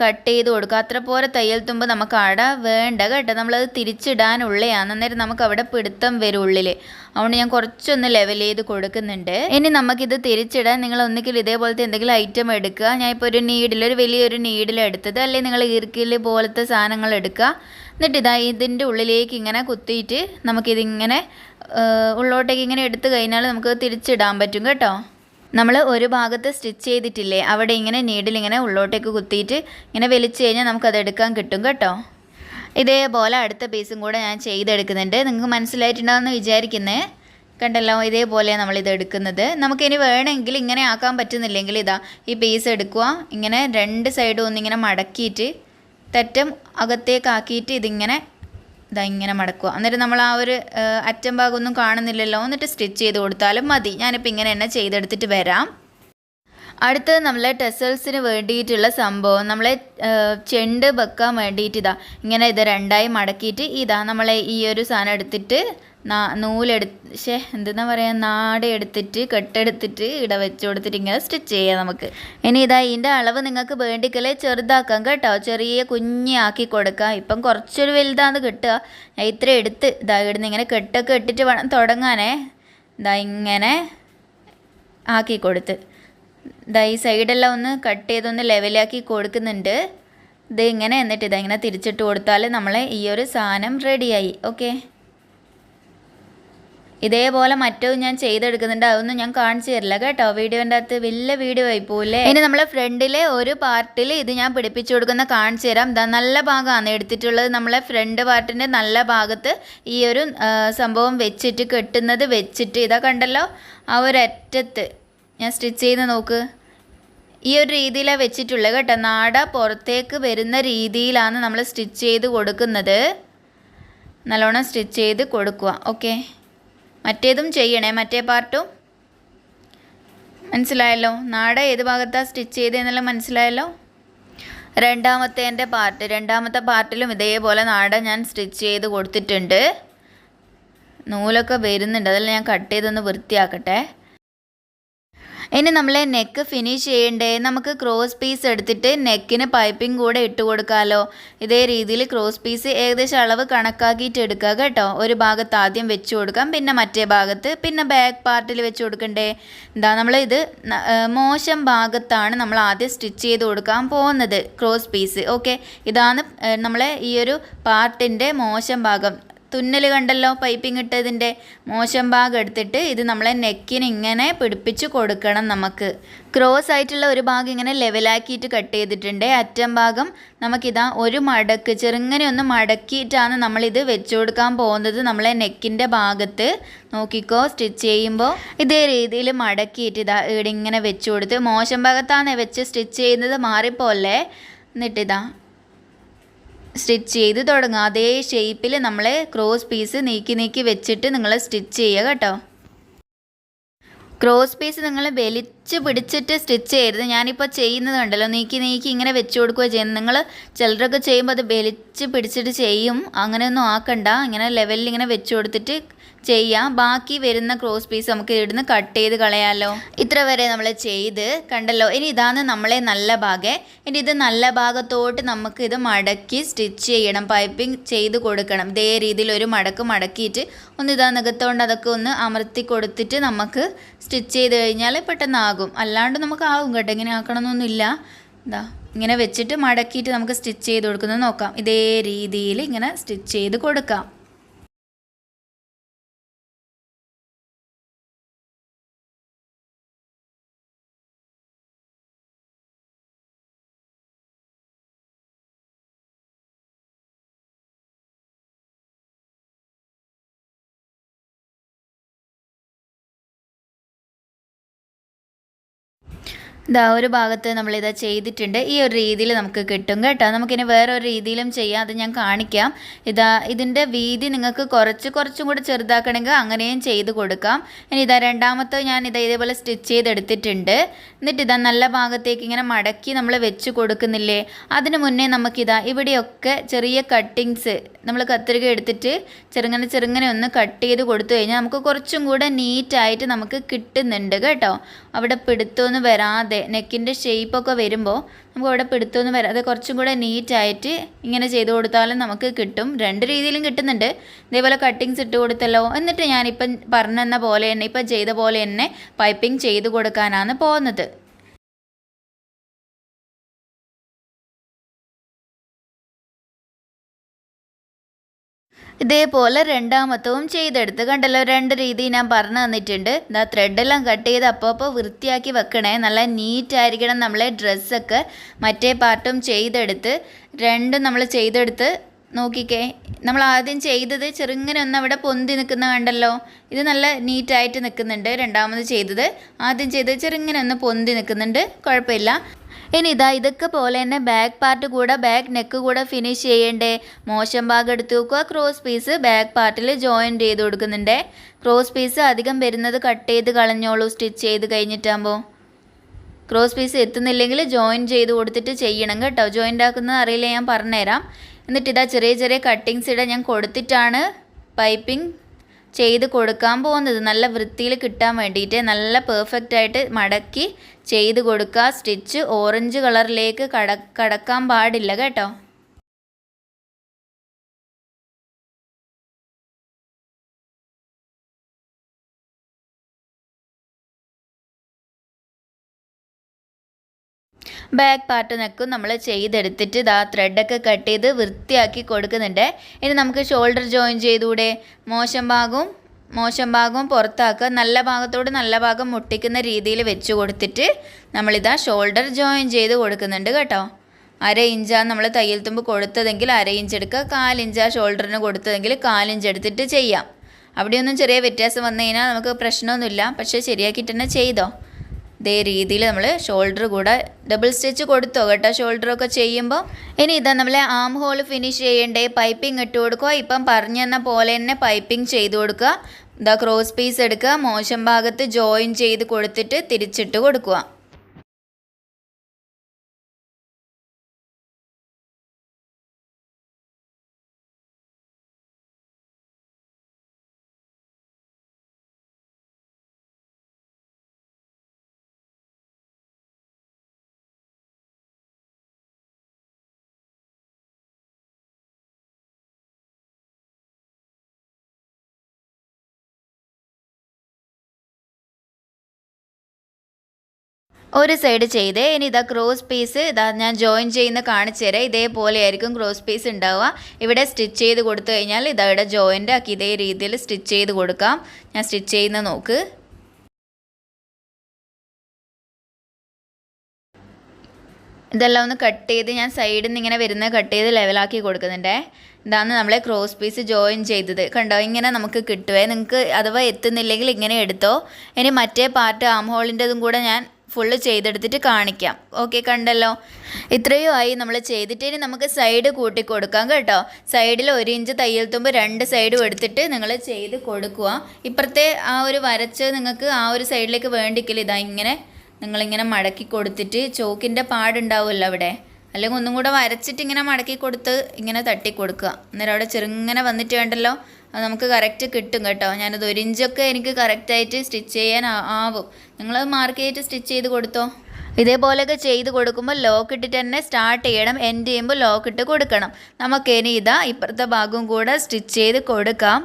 കട്ട് ചെയ്ത് കൊടുക്കുക അത്ര പോലെ തയ്യൽ തുമ്പ് നമുക്ക് അവിടെ വേണ്ട കേട്ടോ. നമ്മളത് തിരിച്ചിടാനുള്ളതാണ് അന്നേരം നമുക്ക് അവിടെ പിടുത്തം വരും ഉള്ളിൽ അതുകൊണ്ട് ഞാൻ കുറച്ചൊന്ന് ലെവൽ ചെയ്ത് കൊടുക്കുന്നുണ്ട്. ഇനി നമുക്കിത് തിരിച്ചിടാൻ നിങ്ങൾ ഒന്നുകിൽ ഇതേപോലത്തെ എന്തെങ്കിലും ഐറ്റം എടുക്കുക. ഞാൻ ഇപ്പോൾ ഒരു നീഡിൽ ഒരു വലിയൊരു നീഡിൽ എടുത്തത്. അല്ലെങ്കിൽ നിങ്ങൾ ഈർക്കിൽ പോലത്തെ സാധനങ്ങൾ എടുക്കുക. എന്നിട്ട് ഇതാ ഇതിന്റെ ഉള്ളിലേക്ക് ഇങ്ങനെ കുത്തിയിട്ട് നമുക്കിതിങ്ങനെ ഉള്ളോട്ടേക്ക് ഇങ്ങനെ എടുത്തു കഴിഞ്ഞാൽ നമുക്ക് തിരിച്ചിടാൻ പറ്റും കേട്ടോ. നമ്മൾ ഒരു ഭാഗത്ത് സ്റ്റിച്ച് ചെയ്തിട്ടില്ലേ അവിടെ ഇങ്ങനെ നീഡിൽ ഇങ്ങനെ ഉള്ളോട്ടേക്ക് കുത്തിയിട്ട് ഇങ്ങനെ വലിച്ചു കഴിഞ്ഞാൽ നമുക്കത് എടുക്കാൻ കിട്ടും കേട്ടോ. ഇതേപോലെ അടുത്ത പീസും കൂടെ ഞാൻ ചെയ്തെടുക്കുന്നുണ്ട്. നിങ്ങൾക്ക് മനസ്സിലായിട്ടുണ്ടാകുമെന്ന് വിചാരിക്കുന്നേ. കണ്ടല്ലോ ഇതേപോലെ നമ്മൾ ഇത് എടുക്കുന്നത് നമുക്കിനി വേണമെങ്കിൽ ഇങ്ങനെ ആക്കാൻ പറ്റുന്നില്ലെങ്കിൽ ഇതാ ഈ പീസ് എടുക്കുക. ഇങ്ങനെ രണ്ട് സൈഡും ഒന്നിങ്ങനെ മടക്കിയിട്ട് തെറ്റം അകത്തേക്കാക്കിയിട്ട് ഇതിങ്ങനെ ഇതാ ഇങ്ങനെ മടക്കുക എന്നിട്ട് നമ്മൾ ആ ഒരു അറ്റം ഭാഗമൊന്നും കാണുന്നില്ലല്ലോ. എന്നിട്ട് സ്റ്റിച്ച് ചെയ്ത് കൊടുത്താലും മതി. ഞാനിപ്പോൾ ഇങ്ങനെ തന്നെ ചെയ്തെടുത്തിട്ട് വരാം. അടുത്തത് നമ്മളെ ടെസൽസിന് വേണ്ടിയിട്ടുള്ള സംഭവം. നമ്മളെ ചെണ്ട് വെക്കാൻ വേണ്ടിയിട്ട് ഇതാ ഇങ്ങനെ ഇത് രണ്ടായി മടക്കിയിട്ട് ഇതാ നമ്മളെ ഈ ഒരു സാധനം എടുത്തിട്ട് നൂലെടുത്ത് ശേ എന്തെന്നാ പറയുക നാട് എടുത്തിട്ട് കെട്ടെടുത്തിട്ട് ഇട വെച്ച് കൊടുത്തിട്ട് ഇങ്ങനെ സ്റ്റിച്ച് ചെയ്യാം നമുക്ക്. ഇനി ഇതാ ഇതിന്റെ അളവ് നിങ്ങൾക്ക് വേണ്ടിക്കല്ലേ ചെറുതാക്കാം കേട്ടോ. ചെറിയ കുഞ്ഞാക്കി കൊടുക്കാം. ഇപ്പം കുറച്ചൊരു വലുതാന്ന് കിട്ടുക. ഞാൻ ഇത്ര എടുത്ത് ഇതാ ഇടുന്ന് ഇങ്ങനെ കെട്ടൊക്കെ ഇട്ടിട്ട് വേണം തുടങ്ങാനേ. ഇതാ ഇങ്ങനെ ആക്കി കൊടുത്ത്. ഇതാ ഈ സൈഡെല്ലാം ഒന്ന് കട്ട് ചെയ്തൊന്ന് ലെവലാക്കി കൊടുക്കുന്നുണ്ട്. ഇത് ഇങ്ങനെ എന്നിട്ട് ഇതെങ്ങനെ തിരിച്ചിട്ട് കൊടുത്താൽ നമ്മളെ ഈ ഒരു സാധനം റെഡിയായി. ഓക്കെ? ഇതേപോലെ മറ്റവും ഞാൻ ചെയ്തെടുക്കുന്നുണ്ട്. അതൊന്നും ഞാൻ കാണിച്ചു തരില്ല കേട്ടോ. വീഡിയോന്റെ അകത്ത് വലിയ വീഡിയോ ആയി പോലെ ഇനി നമ്മളെ ഫ്രണ്ടിലെ ഒരു പാർട്ടിൽ ഇത് ഞാൻ പിടിപ്പിച്ചു കൊടുക്കുന്ന കാണിച്ചു തരാം. ഇതാ നല്ല ഭാഗമാണ് എടുത്തിട്ടുള്ളത്. നമ്മളെ ഫ്രണ്ട് പാർട്ടിന്റെ നല്ല ഭാഗത്ത് ഈ ഒരു സംഭവം വെച്ചിട്ട് കെട്ടുന്നത് വെച്ചിട്ട് ഇതാ കണ്ടല്ലോ? ആ ഒരു അറ്റത്ത് ഞാൻ സ്റ്റിച്ച് ചെയ്ത് നോക്ക്. ഈ ഒരു രീതിയിലാണ് വെച്ചിട്ടുള്ളത് കേട്ടോ. നാട പുറത്തേക്ക് വരുന്ന രീതിയിലാണ് നമ്മൾ സ്റ്റിച്ച് ചെയ്ത് കൊടുക്കുന്നത്. നല്ലോണം സ്റ്റിച്ച് ചെയ്ത് കൊടുക്കുക. ഓക്കെ മറ്റേതും ചെയ്യണേ. മറ്റേ പാർട്ടും. മനസ്സിലായല്ലോ? നാട ഏത് ഭാഗത്താണ് സ്റ്റിച്ച് ചെയ്തതെന്നെല്ലാം മനസ്സിലായല്ലോ? രണ്ടാമത്തെ എന്റെ പാർട്ട് രണ്ടാമത്തെ പാർട്ടിലും ഇതേപോലെ നാട ഞാൻ സ്റ്റിച്ച് ചെയ്ത് കൊടുത്തിട്ടുണ്ട്. നൂലൊക്കെ വരുന്നുണ്ട്. അതെല്ലാം ഞാൻ കട്ട് ചെയ്തൊന്ന് വൃത്തിയാക്കട്ടെ. ഇനി നമ്മൾ നെക്ക് ഫിനിഷ് ചെയ്യണ്ടേ? നമുക്ക് ക്രോസ് പീസ് എടുത്തിട്ട് നെക്കിന് പൈപ്പിംഗ് കൂടെ ഇട്ട് കൊടുക്കാമല്ലോ ഇതേ രീതിയിൽ ക്രോസ് പീസ് ഏകദേശം അളവ് കണക്കാക്കിയിട്ട് എടുക്കുക കേട്ടോ. ഒരു ഭാഗത്ത് ആദ്യം വെച്ച് കൊടുക്കാം പിന്നെ മറ്റേ ഭാഗത്ത് പിന്നെ ബാക്ക് പാർട്ടിൽ വെച്ച് കൊടുക്കണ്ടേ? എന്താ നമ്മൾ ഇത് മോശം ഭാഗത്താണ് നമ്മൾ ആദ്യം സ്റ്റിച്ച് ചെയ്ത് കൊടുക്കാൻ പോകുന്നത് ക്രോസ് പീസ് ഓക്കെ ഇതാണ് നമ്മളെ ഈ ഒരു പാർട്ടിന്റെ മോശം ഭാഗം. തുന്നൽ കണ്ടല്ലോ പൈപ്പിംഗ് ഇട്ടതിന്റെ മോശം ഭാഗം എടുത്തിട്ട് ഇത് നമ്മളെ നെക്കിന് ഇങ്ങനെ പിടിപ്പിച്ച് കൊടുക്കണം നമുക്ക്. ക്രോസ് ആയിട്ടുള്ള ഒരു ഭാഗം ഇങ്ങനെ ലെവലാക്കിയിട്ട് കട്ട് ചെയ്തിട്ടുണ്ട്. അറ്റം ഭാഗം നമുക്കിതാ ഒരു മടക്ക് ചെറുങ്ങനെ ഒന്ന് മടക്കിയിട്ടാണ് നമ്മളിത് വെച്ചു കൊടുക്കാൻ പോകുന്നത്. നമ്മളെ നെക്കിന്റെ ഭാഗത്ത് നോക്കിക്കോ സ്റ്റിച്ച് ചെയ്യുമ്പോൾ ഇതേ രീതിയിൽ മടക്കിയിട്ട് ഇതാ ഇവിടെ ഇങ്ങനെ വെച്ചു കൊടുത്ത് മോശം ഭാഗത്താണ് വെച്ച് സ്റ്റിച്ച് ചെയ്യുന്നത് മാറിപ്പോലെ. എന്നിട്ടിതാ സ്റ്റിച്ച് ചെയ്ത് തുടങ്ങുക. അതേ ഷേപ്പിൽ നമ്മൾ ക്രോസ് പീസ് നീക്കി നീക്കി വെച്ചിട്ട് നിങ്ങൾ സ്റ്റിച്ച് ചെയ്യുക കേട്ടോ. ക്രോസ് പീസ് നിങ്ങൾ വലിച്ച് പിടിച്ചിട്ട് സ്റ്റിച്ച് ചെയ്യരുത്. ഞാനിപ്പോൾ ചെയ്യുന്നത് കണ്ടല്ലോ. നീക്കി നീക്കി ഇങ്ങനെ വെച്ച് കൊടുക്കുകയോ ചെയ്യുന്നത്. നിങ്ങൾ ചിലരൊക്കെ ചെയ്യുമ്പോൾ അത് വലിച്ച് പിടിച്ചിട്ട് ചെയ്യും. അങ്ങനെയൊന്നും ആക്കണ്ട. ഇങ്ങനെ ലെവലിൽ ഇങ്ങനെ വെച്ച് കൊടുത്തിട്ട് ചെയ്യാം. ബാക്കി വരുന്ന ക്രോസ് പീസ് നമുക്ക് ഇവിടുന്ന് കട്ട് ചെയ്ത് കളയാമല്ലോ ഇത്ര വരെ നമ്മൾ ചെയ്ത് കണ്ടല്ലോ. ഇനി ഇതാണ് നമ്മളെ നല്ല ഭാഗം. ഇനി ഇത് നല്ല ഭാഗത്തോട്ട് നമുക്ക് ഇത് മടക്കി സ്റ്റിച്ച് ചെയ്യണം. പൈപ്പിംഗ് ചെയ്ത് കൊടുക്കണം. ഇതേ രീതിയിൽ ഒരു മടക്ക് മടക്കിയിട്ട് ഒന്ന് ഇതാ നികത്തോണ്ട് അതൊക്കെ ഒന്ന് അമർത്തി കൊടുത്തിട്ട് നമുക്ക് സ്റ്റിച്ച് ചെയ്ത് കഴിഞ്ഞാൽ പെട്ടെന്നാകും അല്ലാണ്ട് നമുക്ക് ആകും കേട്ടോ. ഇങ്ങനെ ആക്കണമെന്നൊന്നുമില്ല. ഇതാ ഇങ്ങനെ വെച്ചിട്ട് മടക്കിയിട്ട് നമുക്ക് സ്റ്റിച്ച് ചെയ്ത് കൊടുക്കുന്നത് നോക്കാം. ഇതേ രീതിയിൽ ഇങ്ങനെ സ്റ്റിച്ച് ചെയ്ത് കൊടുക്കാം. ഇതാ ഒരു ഭാഗത്ത് നമ്മളിത് ചെയ്തിട്ടുണ്ട്. ഈ ഒരു രീതിയിൽ നമുക്ക് കിട്ടും കേട്ടോ. നമുക്കിനി വേറൊരു രീതിയിലും ചെയ്യാം. അത് ഞാൻ കാണിക്കാം. ഇതാ ഇതിന്റെ വീതി നിങ്ങൾക്ക് കുറച്ച് കുറച്ചും കൂടി ചെറുതാക്കണമെങ്കിൽ അങ്ങനെയും ചെയ്ത് കൊടുക്കാം. ഇനി ഇതാ രണ്ടാമത്തെ ഞാൻ ഇതാ ഇതേപോലെ സ്റ്റിച്ച് ചെയ്തെടുത്തിട്ടുണ്ട്. എന്നിട്ട് ഇതാ നല്ല ഭാഗത്തേക്ക് ഇങ്ങനെ മടക്കി നമ്മൾ വെച്ച് കൊടുക്കുന്നില്ലേ? അതിന് മുന്നേ നമുക്കിതാ ഇവിടെയൊക്കെ ചെറിയ കട്ടിങ്സ് നമ്മൾ കത്തിരിക എടുത്തിട്ട് ചെറുങ്ങനെ ചെറുങ്ങനെ ഒന്ന് കട്ട് ചെയ്ത് കൊടുത്തു കഴിഞ്ഞാൽ നമുക്ക് കുറച്ചും കൂടെ നീറ്റായിട്ട് നമുക്ക് കിട്ടുന്നുണ്ട് കേട്ടോ. അവിടെ പിടുത്തമൊന്നും വരാതെ നെക്കിന്റെ ഷേപ്പൊക്കെ വരുമ്പോൾ നമുക്ക് അവിടെ പിടുത്തമൊന്നും വരാതെ കുറച്ചും കൂടെ നീറ്റായിട്ട് ഇങ്ങനെ ചെയ്ത് കൊടുത്താലും നമുക്ക് കിട്ടും. രണ്ട് രീതിയിലും കിട്ടുന്നുണ്ട്. ഇതേപോലെ കട്ടിങ്സ് ഇട്ട് കൊടുത്തല്ലോ. എന്നിട്ട് ഞാനിപ്പം പറഞ്ഞെന്ന പോലെ തന്നെ ഇപ്പം ചെയ്ത പോലെ തന്നെ പൈപ്പിംഗ് ചെയ്ത് കൊടുക്കാനാണ് പോകുന്നത്. ഇതേപോലെ രണ്ടാമത്തവും ചെയ്തെടുത്ത്. കണ്ടല്ലോ രണ്ട് രീതി ഞാൻ പറഞ്ഞു തന്നിട്ടുണ്ട്. ഇതാ ത്രെഡെല്ലാം കട്ട് ചെയ്ത് അപ്പോൾ അപ്പോൾ വൃത്തിയാക്കി വെക്കണേ. നല്ല നീറ്റായിരിക്കണം നമ്മളെ ഡ്രസ്സൊക്കെ മറ്റേ പാർട്ടും ചെയ്തെടുത്ത്. രണ്ടും നമ്മൾ ചെയ്തെടുത്ത് നോക്കിക്കേ. നമ്മൾ ആദ്യം ചെയ്തത് ചെറുങ്ങനെ ഒന്ന് അവിടെ പൊന്തി നിൽക്കുന്ന കണ്ടല്ലോ. ഇത് നല്ല നീറ്റായിട്ട് നിൽക്കുന്നുണ്ട് രണ്ടാമത് ചെയ്തത്. ആദ്യം ചെയ്തത് ചെറുങ്ങനെ ഒന്ന് പൊന്തി നിൽക്കുന്നുണ്ട്. കുഴപ്പമില്ല. ഇനി ഇതാ ഇതൊക്കെ പോലെ തന്നെ ബാക്ക് പാർട്ട് കൂടെ ബാക്ക് നെക്ക് കൂടെ ഫിനിഷ് ചെയ്യണ്ടേ? മോശം ഭാഗം എടുത്ത് നോക്കുക ക്രോസ് പീസ് ബാക്ക് പാർട്ടിൽ ജോയിൻ ചെയ്ത് കൊടുക്കുന്നുണ്ട്. ക്രോസ് പീസ് അധികം വരുന്നത് കട്ട് ചെയ്ത് കളഞ്ഞോളൂ സ്റ്റിച്ച് ചെയ്ത് കഴിഞ്ഞിട്ടാകുമ്പോൾ ക്രോസ് പീസ് എത്തുന്നില്ലെങ്കിൽ ജോയിൻ ചെയ്ത് കൊടുത്തിട്ട് ചെയ്യണം കേട്ടോ. ജോയിന്റ് ആക്കുന്നത് അറിയില്ല ഞാൻ പറഞ്ഞുതരാം. എന്നിട്ട് ഇതാ ചെറിയ ചെറിയ കട്ടിങ്സ് ഇടാൻ ഞാൻ കൊടുത്തിട്ടാണ് പൈപ്പിംഗ് ചെയ്ത് കൊടുക്കാൻ പോകുന്നത്. നല്ല വൃത്തിയിൽ കിട്ടാൻ വേണ്ടിയിട്ട് നല്ല പെർഫെക്റ്റ് ആയിട്ട് മടക്കി ചെയ്ത് കൊടുക്കുക. സ്റ്റിച്ച് ഓറഞ്ച് കളറിലേക്ക് കട കടക്കാൻ പാടില്ല കേട്ടോ. ബാക്ക് പാർട്ട് നെക്കും നമ്മൾ ചെയ്തെടുത്തിട്ട് ഇതാ ത്രെഡൊക്കെ കട്ട് ചെയ്ത് വൃത്തിയാക്കി കൊടുക്കുന്നുണ്ട്. ഇനി നമുക്ക് ഷോൾഡർ ജോയിൻ ചെയ്തുകൂടെ? മോശം ഭാഗവും മോശം ഭാഗവും പുറത്താക്കുക. നല്ല ഭാഗത്തോട് നല്ല ഭാഗം മുട്ടിക്കുന്ന രീതിയിൽ വെച്ച് കൊടുത്തിട്ട് നമ്മളിതാ ഷോൾഡർ ജോയിൻ ചെയ്ത് കൊടുക്കുന്നുണ്ട് കേട്ടോ. അര ഇഞ്ചാണ് നമ്മൾ തയ്യൽ തുമ്പ് കൊടുത്തതെങ്കിൽ അര ഇഞ്ച് എടുക്കുക. കാലിഞ്ചാ ഷോൾഡറിന് കൊടുത്തതെങ്കിൽ കാലിഞ്ച് എടുത്തിട്ട് ചെയ്യാം. അവിടെയൊന്നും ചെറിയ വ്യത്യാസം വന്നു കഴിഞ്ഞാൽ നമുക്ക് പ്രശ്നമൊന്നുമില്ല. പക്ഷേ ശരിയാക്കിയിട്ട് തന്നെ ചെയ്തോ? ഇതേ രീതിയിൽ നമ്മൾ ഷോൾഡർ കൂടെ ഡബിൾ സ്റ്റിച്ച് കൊടുത്തോ കേട്ടോ. ഷോൾഡറൊക്കെ ചെയ്യുമ്പോൾ ഇനി ഇതാ നമ്മൾ ആം ഹോൾ ഫിനിഷ് ചെയ്യണ്ടേ. പൈപ്പിംഗ് ഇട്ട് കൊടുക്കുക. ഇപ്പം പറഞ്ഞു തന്ന പോലെ തന്നെ പൈപ്പിംഗ് ചെയ്ത് കൊടുക്കുക. ഇതാ ക്രോസ് പീസ് എടുക്കുക. മോശം ഭാഗത്ത് ജോയിൻ ചെയ്ത് കൊടുത്തിട്ട് തിരിച്ചിട്ട് കൊടുക്കുക. ഒരു സൈഡ് ചെയ്തേ. ഇനി ഇതാ ക്രോസ് പീസ് ഇതാ ഞാൻ ജോയിൻ ചെയ്യുന്ന കാണിച്ചു തരാം. ഇതേപോലെ ആയിരിക്കും ക്രോസ് പീസ് ഉണ്ടാവുക. ഇവിടെ സ്റ്റിച്ച് ചെയ്ത് കൊടുത്തു കഴിഞ്ഞാൽ ഇതാ ഇവിടെ ജോയിന്റ് ആക്കി ഇതേ രീതിയിൽ സ്റ്റിച്ച് ചെയ്ത് കൊടുക്കാം. ഞാൻ സ്റ്റിച്ച് ചെയ്യുന്ന നോക്ക്. ഇതെല്ലാം ഒന്ന് കട്ട് ചെയ്ത് ഞാൻ സൈഡിൽ നിന്ന് ഇങ്ങനെ വരുന്ന കട്ട് ചെയ്ത് ലെവലാക്കി കൊടുക്കുന്നുണ്ടേ. ഇതാണ് നമ്മളെ ക്രോസ് പീസ് ജോയിൻ ചെയ്തത്. കണ്ടോ? ഇങ്ങനെ നമുക്ക് കിട്ടുവേ. നിങ്ങൾക്ക് അഥവാ എത്തുന്നില്ലെങ്കിൽ ഇങ്ങനെ എടുത്തോ. ഇനി മറ്റേ പാർട്ട് ആം ഹോളിന്റെതും കൂടെ ഞാൻ ഫുള്ള് ചെയ്തെടുത്തിട്ട് കാണിക്കാം. ഓക്കെ കണ്ടല്ലോ? ഇത്രയും ആയി നമ്മൾ ചെയ്തിട്ട് നമുക്ക് സൈഡ് കൂട്ടി കൊടുക്കാം കേട്ടോ. സൈഡിൽ ഒരു ഇഞ്ച് തയ്യൽ തുമ്പ് രണ്ട് സൈഡും എടുത്തിട്ട് നിങ്ങൾ ചെയ്ത് കൊടുക്കുക. ഇപ്പുറത്തെ ആ ഒരു വരച്ച് നിങ്ങൾക്ക് ആ ഒരു സൈഡിലേക്ക് വേണ്ടിക്കില്ല ഇതാ ഇങ്ങനെ നിങ്ങളിങ്ങനെ മടക്കി കൊടുത്തിട്ട് ചോക്കിന്റെ പാടുണ്ടാവുമല്ലോ അവിടെ. അല്ലെങ്കിൽ ഒന്നും കൂടെ വരച്ചിട്ട് ഇങ്ങനെ മടക്കി കൊടുത്ത് ഇങ്ങനെ തട്ടി കൊടുക്കുക. അന്നേരം അവിടെ ചെറുങ്ങനെ വന്നിട്ട് വേണ്ടല്ലോ അത് നമുക്ക് കറക്റ്റ് കിട്ടും കേട്ടോ. ഞാനത് ഒരു ഇഞ്ചൊക്കെ എനിക്ക് കറക്റ്റായിട്ട് സ്റ്റിച്ച് ചെയ്യാൻ ആവും. നിങ്ങൾ മാർക്ക് ചെയ്തിട്ട് സ്റ്റിച്ച് ചെയ്ത് കൊടുത്തോ? ഇതേപോലെയൊക്കെ ചെയ്ത് കൊടുക്കുമ്പോൾ ലോക്ക് ഇട്ടിട്ട് തന്നെ സ്റ്റാർട്ട് ചെയ്യണം. എൻഡ് ചെയ്യുമ്പോൾ ലോക്ക് ഇട്ട് കൊടുക്കണം. നമുക്ക് ഇനി ഇതാ ഇപ്പുറത്തെ ഭാഗവും കൂടെ സ്റ്റിച്ച് ചെയ്ത് കൊടുക്കാം.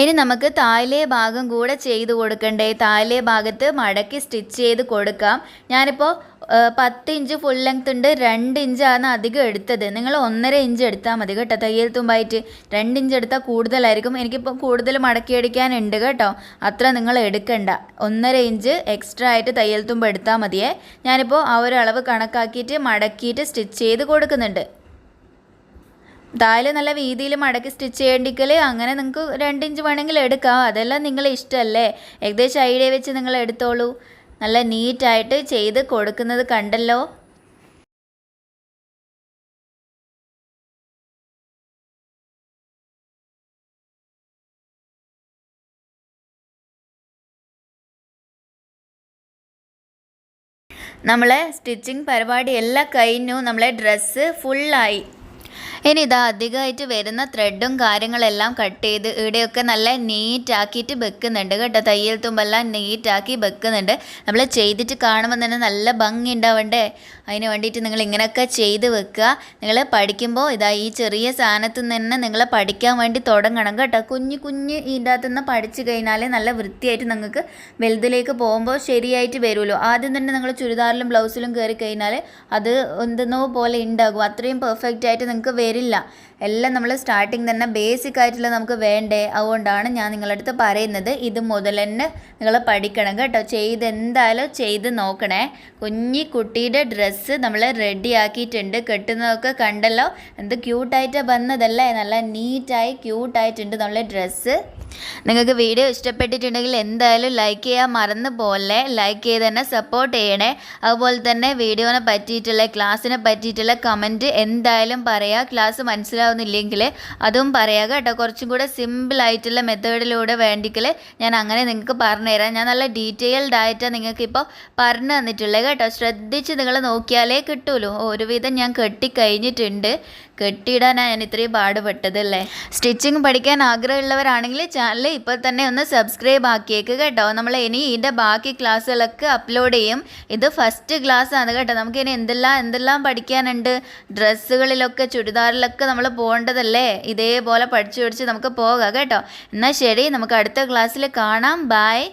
ഇനി നമുക്ക് താഴെ ഭാഗം കൂടെ ചെയ്ത് കൊടുക്കണ്ടേ? താഴെ ഭാഗത്ത് മടക്കി സ്റ്റിച്ച് ചെയ്ത് കൊടുക്കാം. ഞാനിപ്പോൾ പത്ത് ഇഞ്ച് ഫുൾ ലെങ്ത് ഉണ്ട്. രണ്ട് ഇഞ്ചാണ് അധികം എടുത്തത്. നിങ്ങൾ ഒന്നര ഇഞ്ച് എടുത്താൽ മതി കേട്ടോ. തയ്യൽ തുമ്പായിട്ട് രണ്ട് ഇഞ്ച് എടുത്താൽ കൂടുതലായിരിക്കും. എനിക്കിപ്പോൾ കൂടുതൽ മടക്കി അടിക്കാനുണ്ട് കേട്ടോ. അത്ര നിങ്ങൾ എടുക്കണ്ട. ഒന്നര ഇഞ്ച് എക്സ്ട്രാ ആയിട്ട് തയ്യൽ തുമ്പ് എടുത്താൽ മതിയേ. ഞാനിപ്പോൾ ആ ഒരു അളവ് കണക്കാക്കിയിട്ട് മടക്കിയിട്ട് സ്റ്റിച്ച് ചെയ്ത് കൊടുക്കുന്നുണ്ട്. താൽ നല്ല വീതിയിൽ മടക്കി സ്റ്റിച്ച് ചെയ്യേണ്ടിക്കൽ അങ്ങനെ നിങ്ങൾക്ക് രണ്ട് ഇഞ്ച് വേണമെങ്കിൽ എടുക്കാം. അതെല്ലാം നിങ്ങളെ ഇഷ്ടമല്ലേ ഏകദേശം ഐഡിയ വെച്ച് നിങ്ങൾ എടുത്തോളൂ. നല്ല നീറ്റായിട്ട് ചെയ്ത് കൊടുക്കുന്നത് കണ്ടല്ലോ. നമ്മളെ സ്റ്റിച്ചിങ് പരിപാടി എല്ലാം കഴിഞ്ഞു. നമ്മളെ ഡ്രസ്സ് ഫുള്ളായി. ഇനി ഇതാ അധികമായിട്ട് വരുന്ന ത്രെഡും കാര്യങ്ങളെല്ലാം കട്ട് ചെയ്ത് ഇവിടെയൊക്കെ നല്ല നീറ്റ് ആക്കിയിട്ട് വെക്കുന്നുണ്ട് കേട്ടോ. തയ്യൽ തുമ്പെല്ലാം നീറ്റ് ആക്കി വെക്കുന്നുണ്ട്. നമ്മൾ ചെയ്തിട്ട് കാണുമ്പോൾ തന്നെ നല്ല ഭംഗി ഉണ്ടാവണ്ടേ അതിന് വേണ്ടിയിട്ട് നിങ്ങൾ ഇങ്ങനെയൊക്കെ ചെയ്ത് വെക്കുക. നിങ്ങൾ പഠിക്കുമ്പോൾ ഇതാ ഈ ചെറിയ സാധനത്തിൽ നിന്ന് തന്നെ നിങ്ങൾ പഠിക്കാൻ വേണ്ടി തുടങ്ങണം കേട്ടോ. കുഞ്ഞു കുഞ്ഞ് ഇതിന്റെ അകത്തു നിന്ന് പഠിച്ചു കഴിഞ്ഞാൽ നല്ല വൃത്തിയായിട്ട് നിങ്ങൾക്ക് വലുതിലേക്ക് പോകുമ്പോൾ ശരിയായിട്ട് വരുമല്ലോ ആദ്യം തന്നെ നിങ്ങൾ ചുരിദാറിലും ബ്ലൗസിലും കയറി കഴിഞ്ഞാൽ അത് എന്തെന്നോ പോലെ ഉണ്ടാകും. അത്രയും പെർഫെക്റ്റ് ആയിട്ട് നിങ്ങൾക്ക് വരില്ല. എല്ലാം നമ്മൾ സ്റ്റാർട്ടിങ് തന്നെ ബേസിക് ആയിട്ടുള്ള നമുക്ക് വേണ്ടേ? അതുകൊണ്ടാണ് ഞാൻ നിങ്ങളുടെ അടുത്ത് പറയുന്നത്. ഇത് മുതൽ തന്നെ നിങ്ങൾ പഠിക്കണം കേട്ടോ. ചെയ്ത് എന്തായാലും ചെയ്ത് നോക്കണേ. കുഞ്ഞി കുട്ടിയുടെ ഡ്രസ്സ് നമ്മൾ റെഡിയാക്കിയിട്ടുണ്ട് കെട്ടുന്നതൊക്കെ കണ്ടല്ലോ. എന്ത് ക്യൂട്ടായിട്ട് വന്നതല്ലേ? നല്ല നീറ്റായി ക്യൂട്ടായിട്ടുണ്ട് നമ്മളെ ഡ്രസ്സ് നിങ്ങൾക്ക് വീഡിയോ ഇഷ്ടപ്പെട്ടിട്ടുണ്ടെങ്കിൽ എന്തായാലും ലൈക്ക് ചെയ്യാൻ മറന്നു പോലെ ലൈക്ക് ചെയ്ത് തന്നെ സപ്പോർട്ട് ചെയ്യണേ. അതുപോലെ തന്നെ വീഡിയോനെ പറ്റിയിട്ടുള്ള ക്ലാസ്സിനെ പറ്റിയിട്ടുള്ള കമന്റ് എന്തായാലും പറയുക ക്ലാസ് മനസ്സിലാവുന്നില്ലെങ്കിൽ അതും പറയുക കേട്ടോ. കുറച്ചും കൂടെ സിമ്പിളായിട്ടുള്ള മെത്തേഡിലൂടെ വേണ്ടിക്കൽ ഞാൻ അങ്ങനെ നിങ്ങൾക്ക് പറഞ്ഞുതരാം ഞാൻ നല്ല ഡീറ്റെയിൽഡ് ആയിട്ട് നിങ്ങൾക്ക് പറഞ്ഞു തന്നിട്ടുള്ളത് കേട്ടോ. ശ്രദ്ധിച്ച് നിങ്ങൾ നോക്കിയാലേ കിട്ടുമല്ലോ ഒരുവിധം ഞാൻ കെട്ടി കഴിഞ്ഞിട്ടുണ്ട് കെട്ടിയിടാനാണ് ഞാൻ ഇത്രയും പാടുപെട്ടതല്ലേ? സ്റ്റിച്ചിങ് പഠിക്കാൻ ആഗ്രഹമുള്ളവരാണെങ്കിൽ ചാനൽ ഇപ്പോൾ തന്നെ ഒന്ന് സബ്സ്ക്രൈബ് ആക്കിയേക്ക് കേട്ടോ. നമ്മൾ ഇനി ഇതിന്റെ ബാക്കി ക്ലാസ്സുകളൊക്കെ അപ്ലോഡ് ചെയ്യും. ഇത് ഫസ്റ്റ് ക്ലാസ് ആണ് കേട്ടോ. നമുക്ക് ഇനി എന്തെല്ലാം എന്തെല്ലാം പഠിക്കാനുണ്ട്? ഡ്രസ്സുകളിലൊക്കെ ചുരിദാറിലൊക്കെ നമ്മൾ പോകേണ്ടതല്ലേ? ഇതേപോലെ പഠിച്ചു പഠിച്ച് നമുക്ക് പോകാം കേട്ടോ. എന്നാൽ ശരി നമുക്ക് അടുത്ത ക്ലാസ്സിൽ കാണാം. ബായ്